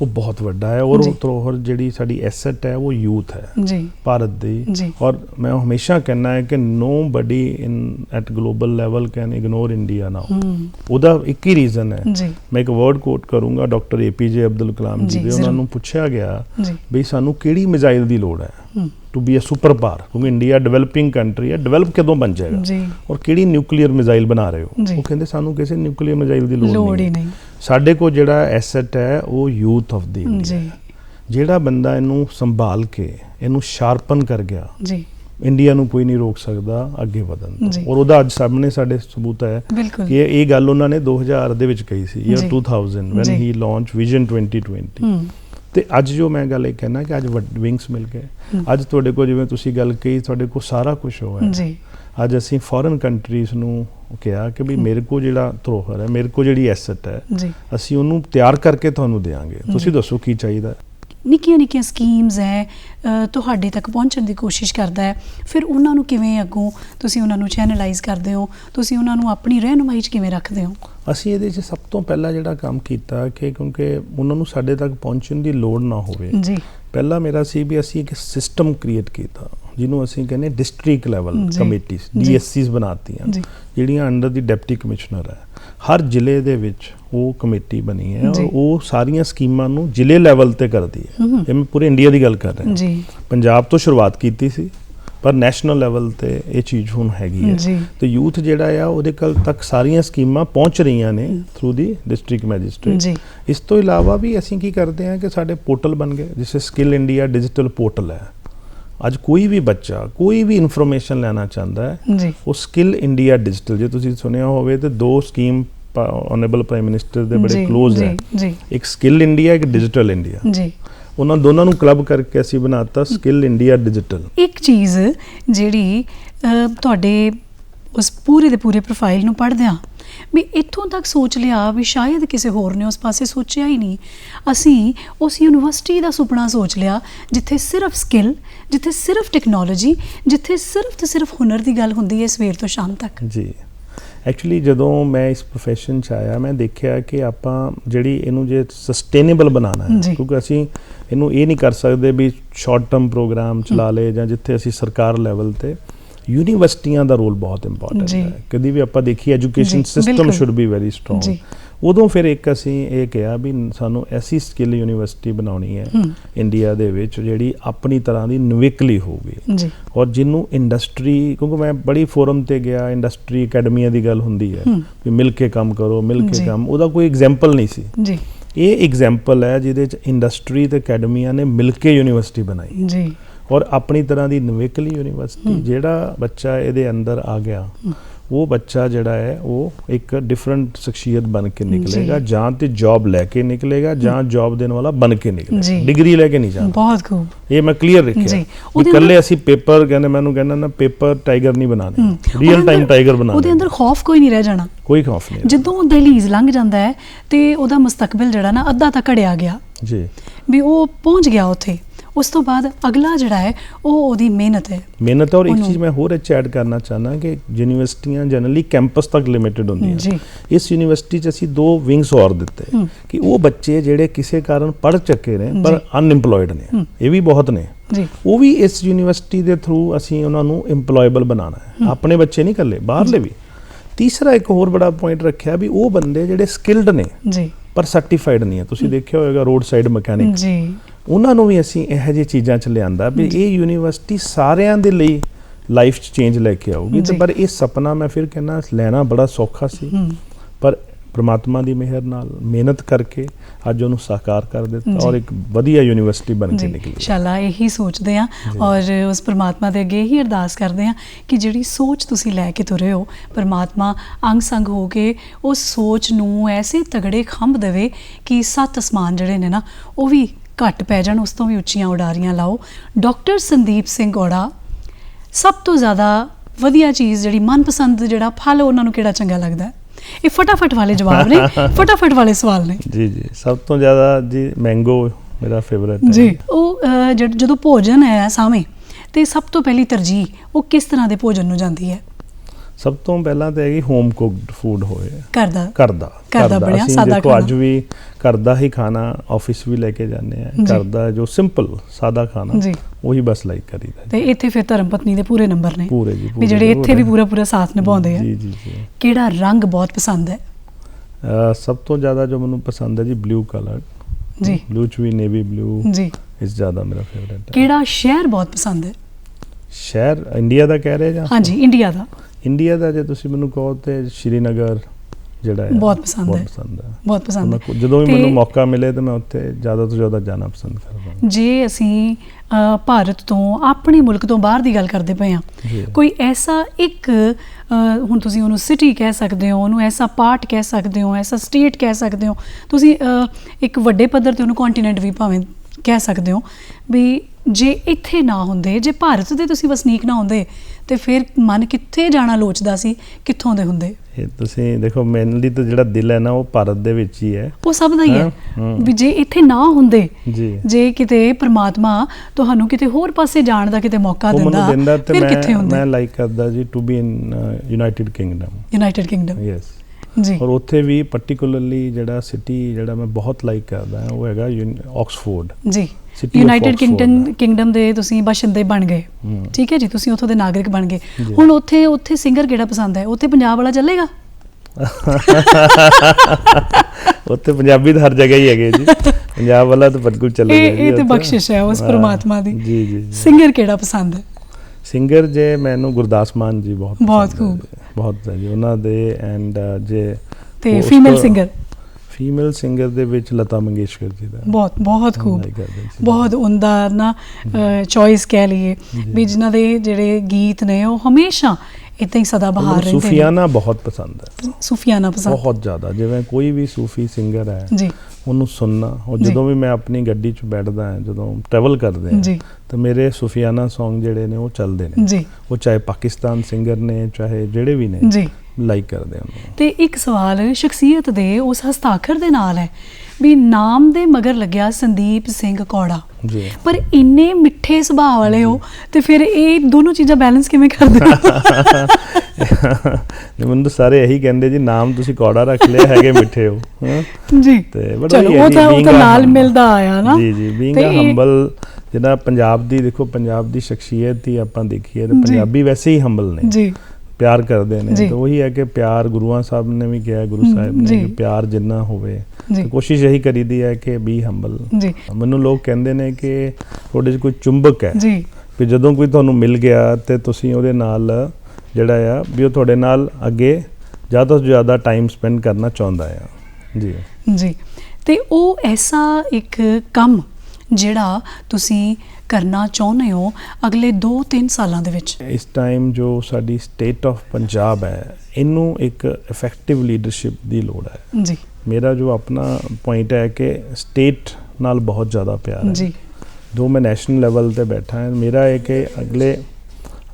ਉਹ ਬਹੁਤ ਵੱਡਾ ਹੈ ਔਰ। ਉਹ ਧਰੋਹਰ ਜਿਹੜੀ ਸਾਡੀ ਐਸੈਟ ਹੈ ਉਹ ਯੂਥ ਹੈ। ਜੀ। ਭਾਰਤ ਦੀ। ਔਰ ਮੈਂ ਹਮੇਸ਼ਾ ਕਹਿੰਦਾ ਹੈ ਕਿ nobody in at global level can ignore India now ਉਹਦਾ ਇੱਕ ਹੀ ਰੀਜ਼ਨ ਹੈ। ਮੈਂ ਇੱਕ ਵਰਡ ਕੋਟ ਕਰੂੰਗਾ ਡਾਕਟਰ ਏਪੀਜੇ ਅਬਦੁਲ ਕਲਾਮ ਜੀ, ਦੇ। ਉਹਨਾਂ ਨੂੰ ਪੁੱਛਿਆ ਗਿਆ ਵੀ ਸਾਨੂੰ ਕਿਹੜੀ ਮਿਜ਼ਾਈਲ ਦੀ ਲੋੜ ਹੂੰ? To be a super power ਕਿਉਂਕਿ ਇੰਡੀਆ ਡਿਵੈਲਪਿੰਗ ਕੰਟਰੀ ਹੈ ਡਿਵੈਲਪ ਕਦੋਂ ਬਣ ਜਾਏਗਾ ਜੀ ਔਰ ਕਿਹੜੀ ਨਿਊਕਲੀਅਰ ਮਿਜ਼ਾਈਲ ਬਣਾ ਰਹੇ ਹੋ। ਉਹ ਕਹਿੰਦੇ ਸਾਨੂੰ ਕਿਸੇ ਨਿਊਕਲੀਅਰ ਮਿਜ਼ਾਈਲ ਦੀ ਲੋੜ ਲੋੜ ਹੀ ਨਹੀਂ ਹੈ। ਸਾਡੇ ਕੋਲ ਜਿਹੜਾ ਐਸੈਟ ਹੈ ਉਹ ਯੂਥ ਆਫ ਦੀ ਜੀ ਜਿਹੜਾ ਬੰਦਾ ਇਹਨੂੰ ਸੰਭਾਲ ਕੇ ਇਹਨੂੰ ਸ਼ਾਰਪਨ ਕਰ ਗਿਆ ਜੀ ਇੰਡੀਆ ਨੂੰ ਕੋਈ ਨਹੀਂ ਰੋਕ ਸਕਦਾ ਅੱਗੇ ਵਧਣ। ਤੋਂ ਔਰ ਉਹਦਾ ਅੱਜ ਸਾਹਮਣੇ ਸਾਡੇ ਸਬੂਤ ਹੈ ਕਿ ਇਹ ਗੱਲ ਉਹਨਾਂ ਨੇ 2000 ਦੇ ਵਿੱਚ ਕਹੀ ਸੀ। ਈਅਰ 2000 when ਜੀ। he launched vision 2020 ਹੂੰ ਤੇ ਅੱਜ ਜੋ ਮੈਂ ਗੱਲ ਇਹ ਕਹਿਣਾ ਕਿ ਅੱਜ ਵਿੰਗਸ ਮਿਲ ਗਏ। ਅੱਜ ਤੁਹਾਡੇ ਕੋਲ ਜਿਵੇਂ ਤੁਸੀਂ ਗੱਲ ਕਹੀ ਤੁਹਾਡੇ ਕੋਲ ਸਾਰਾ ਕੁਝ ਹੋਇਆ ਜੀ ਅੱਜ ਅਸੀਂ ਫੋਰਨ ਕੰਟਰੀਜ਼ ਨੂੰ ਕਿਹਾ ਕਿ ਵੀ। ਮੇਰੇ ਕੋਲ ਜਿਹੜਾ ਧਰੋਹਰ ਹੈ ਮੇਰੇ ਕੋਲ ਜਿਹੜੀ ਐਸੈਟ ਹੈ ਅਸੀਂ ਉਹਨੂੰ ਤਿਆਰ ਕਰਕੇ ਤੁਹਾਨੂੰ ਦੇਵਾਂਗੇ ਤੁਸੀਂ। ਦੱਸੋ ਕੀ ਚਾਹੀਦਾ? ਨਿੱਕੀਆਂ ਨਿੱਕੀਆਂ ਸਕੀਮਸ ਹੈ ਤੁਹਾਡੇ ਤੱਕ ਪਹੁੰਚਣ ਦੀ ਕੋਸ਼ਿਸ਼ ਕਰਦਾ ਹੈ ਫਿਰ ਉਹਨਾਂ ਨੂੰ ਕਿਵੇਂ ਅੱਗੋਂ ਤੁਸੀਂ ਉਹਨਾਂ ਨੂੰ ਚੈਨਲਾਈਜ਼ ਕਰਦੇ ਹੋ ਤੁਸੀਂ ਉਹਨਾਂ ਨੂੰ ਆਪਣੀ ਰਹਿਨੁਮਾਈ 'ਚ ਕਿਵੇਂ ਰੱਖਦੇ ਹੋ ਅਸੀਂ ਇਹਦੇ 'ਚ ਸਭ ਤੋਂ ਪਹਿਲਾਂ ਜਿਹੜਾ ਕੰਮ ਕੀਤਾ ਕਿ ਕਿਉਂਕਿ ਉਹਨਾਂ ਨੂੰ ਸਾਡੇ ਤੱਕ ਪਹੁੰਚਣ ਦੀ ਲੋੜ ਨਾ ਹੋਵੇ। ਜੀ। ਪਹਿਲਾ ਮੇਰਾ ਸੀ ਵੀ ਅਸੀਂ ਇੱਕ ਸਿਸਟਮ ਕ੍ਰੀਏਟ ਕੀਤਾ ਜਿਹਨੂੰ ਅਸੀਂ ਕਹਿੰਦੇ ਡਿਸਟ੍ਰਿਕਟ ਲੈਵਲ। ਕਮੇਟੀਆਂ। ਡੀਐਸਸੀਜ਼ ਬਣਾਤੀਆਂ ਜਿਹੜੀਆਂ ਅੰਡਰ ਦੀ ਡਿਪਟੀ ਕਮਿਸ਼ਨਰ ਹੈ। ਹਰ ਜ਼ਿਲ੍ਹੇ ਦੇ ਵਿੱਚ ਉਹ ਕਮੇਟੀ ਬਣੀ ਹੈ। ਔਰ ਉਹ ਸਾਰੀਆਂ ਸਕੀਮਾਂ ਨੂੰ ਜ਼ਿਲ੍ਹੇ ਲੈਵਲ ਤੇ ਕਰਦੀ ਹੈ। ਹੂੰ ਇਹ ਮੈਂ ਪੂਰੇ ਇੰਡੀਆ ਦੀ ਗੱਲ ਕਰ ਰਿਹਾ। ਜੀ। ਪੰਜਾਬ ਤੋਂ ਸ਼ੁਰੂਆਤ ਕੀਤੀ ਸੀ। ਪਰ ਨੈਸ਼ਨਲ ਲੈਵਲ ਤੇ ਇਹ ਚੀਜ਼ ਹੁਣ ਹੈਗੀ ਹੈ। ਤੇ ਯੂਥ ਜਿਹੜਾ ਆ ਉਹਦੇ ਕੋਲ ਤੱਕ ਸਾਰੀਆਂ ਸਕੀਮਾਂ ਪਹੁੰਚ ਰਹੀਆਂ ਨੇ ਥਰੂ ਦੀ ਡਿਸਟ੍ਰਿਕਟ ਮੈਜਿਸਟ੍ਰੇਟ ਇਸ ਤੋਂ ਇਲਾਵਾ ਵੀ ਅਸੀਂ ਕੀ ਕਰਦੇ ਹਾਂ ਕਿ ਸਾਡੇ ਪੋਰਟਲ ਬਣ ਗਏ ਜਿਵੇਂ ਸਕਿੱਲ ਇੰਡੀਆ ਡਿਜੀਟਲ ਪੋਰਟਲ ਹੈ। ਅੱਜ ਕੋਈ ਵੀ ਬੱਚਾ ਕੋਈ ਵੀ ਇਨਫੋਰਮੇਸ਼ਨ ਲੈਣਾ ਚਾਹੁੰਦਾ ਹੈ ਉਹ ਸਕਿੱਲ ਇੰਡੀਆ ਡਿਜੀਟਲ ਜੇ ਤੁਸੀਂ ਸੁਣਿਆ ਹੋਵੇ ਤੇ ਦੋ ਸਕੀਮ ਆਨਰੇਬਲ ਪ੍ਰਾਈਮ ਮਿਨਿਸਟਰ ਦੇ ਬੜੇ ক্লোਜ਼ ਹੈ। ਇੱਕ ਸਕਿੱਲ ਇੰਡੀਆ ਇੱਕ ਡਿਜੀਟਲ ਇੰਡੀਆ ਜੀ। ਉਹਨਾਂ ਦੋਨਾਂ ਨੂੰ ਕਲੱਬ ਕਰਕੇ ਅਸੀਂ ਬਣਾਤਾ ਸਕਿੱਲ ਇੰਡੀਆ ਡਿਜੀਟਲ ਇੱਕ ਚੀਜ਼ ਜਿਹੜੀ ਤੁਹਾਡੇ ਉਸ ਪੂਰੇ ਦੇ ਪੂਰੇ ਪ੍ਰੋਫਾਈਲ ਨੂੰ ਪੜ੍ਹਦਿਆਂ ਵੀ ਇੱਥੋਂ ਤੱਕ ਸੋਚ ਲਿਆ ਵੀ ਸ਼ਾਇਦ ਕਿਸੇ ਹੋਰ ਨੇ ਉਸ ਪਾਸੇ ਸੋਚਿਆ ਹੀ ਨਹੀਂ। ਅਸੀਂ ਉਸ ਯੂਨੀਵਰਸਿਟੀ ਦਾ ਸੁਪਨਾ ਸੋਚ ਲਿਆ ਜਿੱਥੇ ਸਿਰਫ ਸਕਿੱਲ ਜਿੱਥੇ ਸਿਰਫ ਟੈਕਨੋਲੋਜੀ ਜਿੱਥੇ ਸਿਰਫ ਤੇ ਸਿਰਫ ਹੁਨਰ ਦੀ ਗੱਲ ਹੁੰਦੀ ਹੈ ਸਵੇਰ ਤੋਂ ਸ਼ਾਮ ਤੱਕ। ਜੀ। ਐਕਚੁਅਲੀ ਜਦੋਂ ਮੈਂ ਇਸ profession ਚ ਆਇਆ ਮੈਂ ਦੇਖਿਆ ਕਿ ਆਪਾਂ ਜਿਹੜੀ ਇਹਨੂੰ ਜੇ ਸਸਟੇਨੇਬਲ ਬਣਾਉਣਾ ਹੈ। ਕਿਉਂਕਿ ਅਸੀਂ ਇਹਨੂੰ ਇਹ ਨਹੀਂ ਕਰ ਸਕਦੇ ਵੀ ਸ਼ਾਰਟ ਟਰਮ ਪ੍ਰੋਗਰਾਮ ਚਲਾ ਲਏ ਜਾਂ ਜਿੱਥੇ ਅਸੀਂ ਸਰਕਾਰ ਲੈਵਲ ਤੇ ਯੂਨੀਵਰਸਿਟੀਆਂ ਦਾ ਰੋਲ ਬਹੁਤ ਇੰਪੋਰਟੈਂਟ। ਹੈ ਕਦੀ ਵੀ ਆਪਾਂ ਦੇਖੀ education system. Should be very strong ਉਦੋਂ ਫਿਰ ਇੱਕ ਅਸੀਂ ਇਹ ਕਿਹਾ ਵੀ ਸਾਨੂੰ ਐਸੀ ਸਕਿੱਲ ਯੂਨੀਵਰਸਿਟੀ ਬਣਾਉਣੀ ਹੈ ਇੰਡੀਆ ਦੇ ਵਿੱਚ ਜਿਹੜੀ ਆਪਣੀ ਤਰ੍ਹਾਂ ਦੀ ਨਿਵਿਕਲੀ ਹੋਵੇ। ਜੀ। ਔਰ ਜਿਹਨੂੰ ਇੰਡਸਟਰੀ ਕਿਉਂਕਿ ਮੈਂ ਬੜੀ ਫੋਰਮ ਤੇ ਗਿਆ ਇੰਡਸਟਰੀ ਅਕੈਡਮੀਆਂ ਦੀ ਗੱਲ ਹੁੰਦੀ ਹੈ ਵੀ ਮਿਲ ਕੇ ਕੰਮ ਕਰੋ ਮਿਲ ਕੇ। ਕੰਮ ਉਹਦਾ ਕੋਈ ਐਗਜ਼ਾਮਪਲ ਨਹੀਂ ਸੀ। ਜੀ। ਇਹ ਐਗਜ਼ਾਮਪਲ ਹੈ ਜਿਹਦੇ ਚ ਇੰਡਸਟਰੀ ਤੇ ਅਕੈਡਮੀਆਂ ਨੇ ਮਿਲ ਕੇ ਯੂਨੀਵਰਸਿਟੀ ਬਣਾਈ। ਜੀ। ਔਰ ਆਪਣੀ ਤਰ੍ਹਾਂ ਦੀ ਨਿਵੇਕਲੀ ਯੂਨੀਵਰਸਿਟੀ। ਜਿਹੜਾ ਬੱਚਾ ਇਹਦੇ ਅੰਦਰ ਆ ਗਿਆ। ਉਹ ਬੱਚਾ ਜਿਹੜਾ ਹੈ ਉਹ ਇੱਕ ਡਿਫਰੈਂਟ ਸ਼ਖਸੀਅਤ ਬਣ ਕੇ ਨਿਕਲੇਗਾ ਜੀ। ਤੇ ਜੌਬ ਲੈ ਕੇ ਨਿਕਲੇਗਾ ਜਾਂ ਜੌਬ ਦੇਣ ਵਾਲਾ ਬਣ ਕੇ। ਨਿਕਲੇਗਾ। ਡਿਗਰੀ ਲੈ ਕੇ ਨਹੀਂ ਜਾਣਾ। ਬਹੁਤ ਖੂਬ। ਇਹ ਮੈਂ ਕਲੀਅਰ ਰੱਖਿਆ। ਜੀ। ਅੰਦਰ- ਅਸੀਂ ਪੇਪਰ ਕਹਿੰਦੇ ਮੈਨੂੰ ਕਹਿੰਦਾ ਨਾ ਪੇਪਰ ਟਾਈਗਰ ਨਹੀਂ ਬਣਾਣੇ। ਰੀਅਲ ਟਾਈਮ ਟਾਈਗਰ ਬਣਾਣੇ ਉਹਦੇ ਅੰਦਰ ਖੌਫ ਕੋਈ ਨਹੀਂ ਰਹਿ ਜਾਣਾ। ਕੋਈ ਖੌਫ ਨਹੀਂ ਜਦੋਂ ਉਹ ਦਹਲੀਜ਼ ਲੰਘ ਜਾਂਦਾ ਹੈ ਤੇ ਉਹਦਾ ਮੁਸਤਕਬਲ ਜਿਹੜਾ ਨਾ ਅੱਧਾ ਤਾਂ ਘੜਿਆ ਗਿਆ। ਜੀ। ਵੀ ਉਹ ਪਹੁੰਚ ਗਿਆ ਉੱਥੇ। ਉਸ ਤੋਂ ਬਾਅਦ ਅਗਲਾ ਜਿਹੜਾ ਹੈ ਉਹ ਉਹਦੀ ਮਿਹਨਤ ਹੈ। ਮਿਹਨਤ ਔਰ ਇੱਕ ਚੀਜ਼ ਮੈਂ ਹੋਰ ਇੱਥੇ ਐਡ ਕਰਨਾ ਚਾਹਨਾ ਕਿ ਯੂਨੀਵਰਸਿਟੀਆਂ ਜਨਰਲੀ ਕੈਂਪਸ ਤੱਕ ਲਿਮਿਟਿਡ ਹੁੰਦੀਆਂ ਜੀ। ਇਸ ਯੂਨੀਵਰਸਿਟੀ 'ਚ ਅਸੀਂ ਦੋ ਵਿੰਗਸ ਹੋਰ ਦਿੱਤੇ। ਕਿ ਉਹ ਬੱਚੇ ਜਿਹੜੇ ਕਿਸੇ ਕਾਰਨ ਪੜ੍ਹ ਚੱਕੇ ਨੇ ਪਰ। ਅਨਇੰਪਲੋਇਡ ਨੇ। ਇਹ ਵੀ ਬਹੁਤ ਨੇ। ਜੀ। ਉਹ ਵੀ ਇਸ ਯੂਨੀਵਰਸਿਟੀ ਦੇ ਥਰੂ ਅਸੀਂ ਉਹਨਾਂ ਨੂੰ EMPLOYABLE ਬਣਾਉਣਾ ਹੈ। ਆਪਣੇ ਬੱਚੇ ਨਹੀਂ ਇਕੱਲੇ ਬਾਹਰਲੇ ਵੀ। ਤੀਸਰਾ ਇੱਕ ਹੋਰ ਬੜਾ ਪੁਆਇੰਟ ਰੱਖਿਆ ਵੀ ਉਹ ਬੰਦੇ ਜਿਹੜੇ ਸਕਿਲਡ ਨੇ ਜੀ। ਪਰ ਸਰਟੀਫਾਈਡ ਨਹੀਂ ਹੈ ਤੁਸੀਂ ਦੇਖਿਆ ਹੋਵੇਗਾ ਰੋਡ ਸਾਈਡ ਮਕੈਨਿਕ ਜੀ। ਉਹਨਾਂ ਨੂੰ ਵੀ ਅਸੀਂ ਇਹੋ ਜਿਹੀ ਚੀਜ਼ਾਂ 'ਚ ਲਿਆਂਦਾ ਵੀ। ਇਹ ਯੂਨੀਵਰਸਿਟੀ ਸਾਰਿਆਂ ਦੇ ਲਈ ਲਾਈਫ 'ਚ ਚੇਂਜ ਲੈ ਕੇ ਆਊਗੀ ਤੇ। ਪਰ ਇਹ ਸੁਪਨਾ ਮੈਂ ਫਿਰ ਕਹਿੰਦਾ ਲੈਣਾ ਬੜਾ ਸੌਖਾ ਸੀ। ਪਰ ਪ੍ਰਮਾਤਮਾ ਦੀ ਮਿਹਰ ਨਾਲ ਮਿਹਨਤ ਕਰਕੇ ਅੱਜ ਉਹਨੂੰ ਸਾਕਾਰ ਕਰ ਦਿੱਤਾ। ਔਰ ਇੱਕ ਵਧੀਆ ਯੂਨੀਵਰਸਿਟੀ ਬਣ ਕੇ ਨਿਕਲੀ। ਇਨਸ਼ਾਅੱਲਾ ਇਹੀ ਸੋਚਦੇ ਆ। ਔਰ ਉਸ ਪ੍ਰਮਾਤਮਾ ਦੇ ਅੱਗੇ ਹੀ ਅਰਦਾਸ ਕਰਦੇ ਆ ਕਿ ਜਿਹੜੀ ਸੋਚ ਤੁਸੀਂ ਲੈ ਕੇ ਤੁਰੇ ਹੋ ਪ੍ਰਮਾਤਮਾ ਅੰਗ ਸੰਗ ਹੋ ਕੇ ਉਸ ਸੋਚ ਨੂੰ ਐਸੇ ਤਗੜੇ ਖੰਭ ਦੇਵੇ ਕਿ ਸੱਤ ਅਸਮਾਨ ਜਿਹੜੇ ਨੇ ਨਾ ਉਹ ਵੀ ਘੱਟ ਪੈ ਜਾਣ ਉਸ ਤੋਂ ਵੀ ਉੱਚੀਆਂ ਉਡਾਰੀਆਂ ਲਾਓ ਡਾਕਟਰ ਸੰਦੀਪ ਸਿੰਘ ਔੜਾ ਸਭ ਤੋਂ ਜ਼ਿਆਦਾ ਵਧੀਆ ਚੀਜ਼ ਜਿਹੜੀ ਮਨਪਸੰਦ ਜਿਹੜਾ ਫਲ ਉਹਨਾਂ ਨੂੰ ਕਿਹੜਾ ਚੰਗਾ ਲੱਗਦਾ ਹੈ? ਇਹ ਫਟਾਫਟ ਵਾਲੇ ਜਵਾਬ ਨੇ ਫਟਾਫਟ ਵਾਲੇ ਸਵਾਲ ਨੇ। ਜੀ ਜੀ। ਸਭ ਤੋਂ ਜ਼ਿਆਦਾ ਜੀ ਮੈਂਗੋ ਮੇਰਾ ਫੇਵਰਿਟ ਹੈ। ਜੀ ਉਹ ਜਦੋਂ ਭੋਜਨ ਹੈ ਸਾਵੇਂ ਤੇ ਸਭ ਤੋਂ ਪਹਿਲੀ ਤਰਜੀਹ ਉਹ ਕਿਸ ਤਰ੍ਹਾਂ ਦੇ ਭੋਜਨ ਨੂੰ ਜਾਂਦੀ ਹੈ? ਸਭ ਤੋਂ ਪਹਿਲਾਂ ਤਾਂ ਹੈਗੀ ਹੋਮ ਕੁਕਡ ਫੂਡ ਹੋਏ ਘਰ ਦਾ? ਘਰ ਦਾ ਘਰ ਦਾ ਬਣਿਆ ਅਸੀਂ ਸਾਦਾ ਖਾਣਾ। ਅੱਜ ਵੀ ਘਰ ਦਾ ਹੀ ਖਾਣਾ ਆਫਿਸ ਵੀ ਲੈ ਕੇ ਜਾਂਦੇ ਆ। ਘਰ ਦਾ ਜੋ ਸਿੰਪਲ ਸਾਦਾ ਖਾਣਾ ਜੀ। ਉਹੀ ਬਸ ਲਾਈਕ ਕਰੀਦਾ। ਤੇ ਇੱਥੇ ਫਿਰ ਧਰਮ ਪਤਨੀ ਦੇ ਪੂਰੇ ਨੰਬਰ ਨੇ। ਪੂਰੇ ਜੀ ਵੀ ਜਿਹੜੇ ਇੱਥੇ ਵੀ ਪੂਰੇ। ਪੂਰਾ ਸਾਥ ਨਿਭਾਉਂਦੇ ਆ। ਜੀ ਜੀ ਜੀ। ਕਿਹੜਾ ਰੰਗ ਬਹੁਤ ਪਸੰਦ ਹੈ? ਸਭ ਤੋਂ ਜ਼ਿਆਦਾ ਜੋ ਮੈਨੂੰ ਪਸੰਦ ਹੈ ਜੀ ਬਲੂ ਕਲਰ ਜੀ। ਬਲੂ ਚ ਵੀ ਨੇਵੀ ਬਲੂ ਜੀ। ਇਸ ਜ਼ਿਆਦਾ ਮੇਰਾ ਫੇਵਰਿਟ ਹੈ। ਕਿਹੜਾ ਸ਼ਹਿਰ ਬਹੁਤ ਪਸੰਦ ਹੈ? ਸ਼ਹਿਰ ਇੰਡੀਆ ਦਾ ਕਹਿ ਰਹੇ ਜਾਂ? ਹਾਂਜੀ ਇੰਡੀਆ ਦਾ। ਇੰਡੀਆ ਦਾ ਜੇ ਤੁਸੀਂ ਮੈਨੂੰ ਕਹੋ ਤੇ ਸ਼੍ਰੀਨਗਰ ਜਿਹੜਾ ਹੈ ਬਹੁਤ ਪਸੰਦ ਬਹੁਤ ਹੈ। ਪਸੰਦ ਹੈ। ਬਹੁਤ ਪਸੰਦ ਹੈ। ਜਦੋਂ ਵੀ ਮੈਨੂੰ ਮੌਕਾ ਮਿਲੇ ਤਾਂ ਮੈਂ ਉੱਥੇ ਜ਼ਿਆਦਾ ਤੋਂ ਜ਼ਿਆਦਾ ਜਾਣਾ ਪਸੰਦ ਕਰਦਾ ਜੇ ਅਸੀਂ ਭਾਰਤ ਤੋਂ ਆਪਣੇ ਮੁਲਕ ਤੋਂ ਬਾਹਰ ਦੀ ਗੱਲ ਕਰਦੇ ਪਏ ਜੀ। ਕੋਈ ਐਸਾ ਇੱਕ ਹੁਣ ਤੁਸੀਂ ਉਹਨੂੰ ਸਿਟੀ ਕਹਿ ਸਕਦੇ ਹੋ ਉਹਨੂੰ ਐਸਾ ਪਾਰਟ ਕਹਿ ਸਕਦੇ ਹੋ ਐਸਾ ਸਟੇਟ ਕਹਿ ਸਕਦੇ ਹੋ ਤੁਸੀਂ ਇੱਕ ਵੱਡੇ ਪੱਧਰ ਤੇ ਉਹਨੂੰ ਕੰਟੀਨੈਂਟ ਵੀ ਭਾਵੇਂ ਕਹਿ ਸਕਦੇ ਹੋ ਵੀ ਜੇ ਇੱਥੇ ਨਾ ਹੁੰਦੇ ਜੇ ਭਾਰਤ ਦੇ ਤੁਸੀਂ ਵਸਨੀਕ ਨਾ ਹੁੰਦੇ ਤੇ ਫਿਰ ਮਨ ਕਿੱਥੇ ਜਾਣਾ ਲੋਚਦਾ ਸੀ? ਕਿੱਥੋਂ ਦੇ ਹੁੰਦੇ? ਇਹ ਤੁਸੀਂ ਦੇਖੋ ਮੇਨਲੀ ਤਾਂ ਜਿਹੜਾ ਦਿਲ ਹੈ ਨਾ ਉਹ ਭਾਰਤ ਦੇ ਵਿੱਚ ਹੀ ਹੈ। ਉਹ ਸਭ ਦਾ ਹੀ ਹੈ। ਵੀ ਜੇ ਇੱਥੇ ਨਾ ਹੁੰਦੇ ਜੀ। ਕਿਤੇ ਪ੍ਰਮਾਤਮਾ ਤੁਹਾਨੂੰ ਕਿਤੇ ਹੋਰ ਪਾਸੇ ਜਾਣ ਦਾ ਕਿਤੇ ਮੌਕਾ ਦਿੰਦਾ ਫਿਰ ਕਿੱਥੇ ਹੁੰਦੇ? ਮੈਂ ਲਾਈਕ ਕਰਦਾ ਜੀ to be in United Kingdom United Kingdom yes ਜੀ। ਔਰ ਉੱਥੇ ਵੀ ਪਾਰਟਿਕੂਲਰਲੀ ਜਿਹੜਾ ਸਿਟੀ ਜਿਹੜਾ ਮੈਂ ਬਹੁਤ ਲਾਈਕ ਕਰਦਾ ਉਹ ਹੈਗਾ ਆਕਸਫੋਰਡ ਜੀ। United Kingdom. ਕਿੰਗਡਮ ਦੇ ਤੁਸੀਂ ਬਸ਼ਿੰਦੇ ਬਣ ਗਏ। ਠੀਕ ਹੈ ਜੀ ਤੁਸੀਂ ਉੱਥੋਂ ਦੇ ਨਾਗਰਿਕ ਬਣ ਗਏ। ਹੁਣ ਉੱਥੇ ਉੱਥੇ ਸਿੰਗਰ ਕਿਹੜਾ ਪਸੰਦ ਹੈ? ਉੱਥੇ ਪੰਜਾਬ ਵਾਲਾ ਚੱਲੇਗਾ? ਉੱਥੇ ਪੰਜਾਬੀ ਤਾਂ ਹਰ ਜਗ੍ਹਾ ਹੀ ਹੈਗੇ ਜੀ। ਪੰਜਾਬ ਵਾਲਾ ਤਾਂ ਬਿਲਕੁਲ ਚੱਲੇਗਾ ਇਹ- ਇਹ ਤੇ ਬਖਸ਼ਿਸ਼ ਹੈ ਉਸ ਪ੍ਰਮਾਤਮਾ ਦੀ। ਜੀ ਜੀ ਸਿੰਗਰ ਕਿਹੜਾ ਪਸੰਦ ਹੈ? ਸਿੰਗਰ ਜੇ ਮੈਨੂੰ ਗੁਰਦਾਸ ਮਾਨ ਜੀ ਬਹੁਤ ਬਹੁਤ ਖੂਬ। ਬਹੁਤ ਜੀ ਉਹਨਾਂ ਦੇ ਐਂਡ ਜੇ ਤੇ ਫੀਮੇਲ ਸਿੰਗਰ ਫੀਮੇਲ ਸਿੰਗਰ ਦੇ ਵਿੱਚ ਲਤਾ ਮੰਗੇਸ਼ਕਰ ਜੀ ਦਾ। ਬਹੁਤ ਬਹੁਤ ਖੂਬ। ਕਰਦੇ ਸੀ। ਬਹੁਤ ਉਹਦਾ ਨਾ ਚੋਇਸ ਕਹਿ ਲਈਏ ਵੀ ਜਿਨ੍ਹਾਂ ਦੇ ਜਿਹੜੇ ਗੀਤ ਨੇ ਉਹ ਹਮੇਸ਼ਾ ਇਦਾਂ ਹੀ ਸਦਾ ਬਹਾਰ ਰਹਿੰਦੇ ਨੇ। ਸੂਫੀਆਨਾ ਬਹੁਤ ਪਸੰਦ ਹੈ। ਸੂਫੀਆਨਾ ਪਸੰਦ। ਬਹੁਤ ਜ਼ਿਆਦਾ। ਜਿਵੇਂ ਕੋਈ ਵੀ ਸੂਫੀ ਸਿੰਗਰ ਹੈ ਜੀ। ਉਹਨੂੰ ਸੁਣਨਾ ਉਹ। ਜਦੋਂ ਵੀ ਮੈਂ ਆਪਣੀ ਗੱਡੀ 'ਚ ਬੈਠਦਾ ਹਾਂ ਜਦੋਂ ਟਰੈਵਲ ਕਰਦੇ ਹਾਂ ਜੀ। ਤਾਂ ਮੇਰੇ ਸੂਫੀਆਨਾ Song ਜਿਹੜੇ ਨੇ ਉਹ ਚੱਲਦੇ ਨੇ। ਜੀ। ਉਹ ਚਾਹੇ ਪਾਕਿਸਤਾਨ ਸਿੰਗਰ ਨੇ ਚਾਹੇ ਜਿਹੜੇ ਵੀ ਨੇ ਜੀ। ਲਾਈਕ ਕਰਦੇ ਉਹਨੂੰ। ਤੇ ਇੱਕ ਸਵਾਲ ਸ਼ਖਸੀਅਤ ਦੇ ਉਸ ਹਸਤਾਖਰ ਦੇ ਨਾਲ ਹੈ ਵੀ ਨਾਮ ਦੇ ਮਗਰ ਲੱਗਿਆ ਸੰਦੀਪ ਸਿੰਘ ਕੌੜਾ। ਜੀ। ਪਰ ਇੰਨੇ ਮਿੱਠੇ ਸੁਭਾਅ ਵਾਲੇ ਹੋ ਤੇ ਫਿਰ ਇਹ ਦੋਨੋਂ ਚੀਜ਼ਾਂ ਬੈਲੈਂਸ ਕਿਵੇਂ ਕਰਦੇ ਹੋ ਮੈਨੂੰ ਤਾਂ ਸਾਰੇ ਇਹੀ ਕਹਿੰਦੇ ਜੀ ਨਾਮ ਤੁਸੀਂ ਕੌੜਾ ਰੱਖ ਲਿਆ ਹੈਗੇ ਮਿੱਠੇ ਹੋ ਹਾਂ? ਜੀ। ਤੇ ਬੜਾ ਚਲੋ ਹੀ ਹੈ ਉਹ ਤਾਂ ਉਹ ਤਾਂ ਨਾਲ ਮਿਲਦਾ ਆਇਆ ਨਾ। ਜੀ ਜੀ ਬੀਇੰਗ ਅ ਹੰਬਲ ਜਿਹੜਾ ਪੰਜਾਬ ਦੀ ਦੇਖੋ ਪੰਜਾਬ ਦੀ ਸ਼ਖਸੀਅਤ ਹੀ ਆਪਾਂ ਦੇਖੀਏ ਤਾਂ। ਪੰਜਾਬੀ ਵੈਸੇ ਹੀ ਹੰਬਲ ਨੇ। ਜੀ। ਪਿਆਰ ਕਰਦੇ ਨੇ। ਤਾਂ ਉਹੀ ਹੈ ਕਿ ਪਿਆਰ ਗੁਰੂਆਂ ਸਾਹਿਬ ਨੇ ਵੀ ਕਿਹਾ ਗੁਰੂ ਸਾਹਿਬ ਨੇ। ਕਿ ਪਿਆਰ ਜਿੰਨਾ ਹੋਵੇ ਕੋਸ਼ਿਸ਼ ਇਹੀ ਕਰੀਦੀ ਹੈ ਕਿ ਬੀ ਹੰਬਲ ਜੀ। ਮੈਨੂੰ ਲੋਕ ਕਹਿੰਦੇ ਨੇ ਕਿ ਤੁਹਾਡੇ 'ਚ ਕੋਈ ਚੁੰਬਕ ਹੈ ਜੀ। ਵੀ ਜਦੋਂ ਕੋਈ ਤੁਹਾਨੂੰ ਮਿਲ ਗਿਆ ਤੇ ਤੁਸੀਂ ਉਹਦੇ ਨਾਲ ਜਿਹੜਾ ਆ ਵੀ ਉਹ ਤੁਹਾਡੇ ਨਾਲ ਅੱਗੇ ਜ਼ਿਆਦਾ ਤੋਂ ਜ਼ਿਆਦਾ ਟਾਈਮ ਸਪੈਂਡ ਕਰਨਾ ਚਾਹੁੰਦਾ ਆ। ਜੀ। ਜੀ। ਤੇ ਉਹ ਐਸਾ ਇੱਕ ਕੰਮ ਜਿਹੜਾ ਤੁਸੀਂ ਕਰਨਾ ਚਾਹੁੰਦੇ ਹੋ ਅਗਲੇ 2-3 ਸਾਲਾਂ ਦੇ ਵਿੱਚ? ਇਸ ਟਾਈਮ ਜੋ ਸਾਡੀ ਸਟੇਟ ਆਫ ਪੰਜਾਬ ਹੈ ਇਹਨੂੰ ਇੱਕ ਇਫੈਕਟਿਵ ਲੀਡਰਸ਼ਿਪ ਦੀ ਲੋੜ ਹੈ। ਜੀ। ਮੇਰਾ ਜੋ ਆਪਣਾ ਪੁਆਇੰਟ ਹੈ ਕਿ ਸਟੇਟ ਨਾਲ ਬਹੁਤ ਜ਼ਿਆਦਾ ਪਿਆਰ ਹੈ। ਜੀ। ਦੋ ਮੈਂ ਨੈਸ਼ਨਲ ਲੈਵਲ ਤੇ ਬੈਠਾ ਹਾਂ ਮੇਰਾ ਹੈ ਕਿ ਅਗਲੇ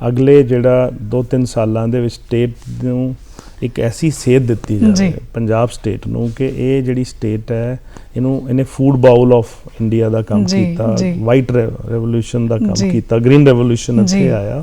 ਅਗਲੇ ਜਿਹੜਾ 2-3 ਸਾਲਾਂ ਦੇ ਵਿੱਚ ਸਟੇਟ ਨੂੰ ਇੱਕ ਐਸੀ ਸੇਧ ਦਿੱਤੀ ਜੀ। ਜਾਵੇ ਪੰਜਾਬ ਸਟੇਟ ਨੂੰ ਕਿ ਇਹ ਜਿਹੜੀ ਸਟੇਟ ਹੈ ਇਹਨੂੰ ਇਹਨੇ ਫੂਡ ਬਾਉਲ ਆਫ ਇੰਡੀਆ ਦਾ ਕੰਮ ਕੀਤਾ। ਵਾਈਟ ਰੈਵੋਲੂਸ਼ਨ ਦਾ। ਕੰਮ ਕੀਤਾ ਗ੍ਰੀਨ ਰੈਵੋਲੂਸ਼ਨ ਇੱਥੇ ਆਇਆ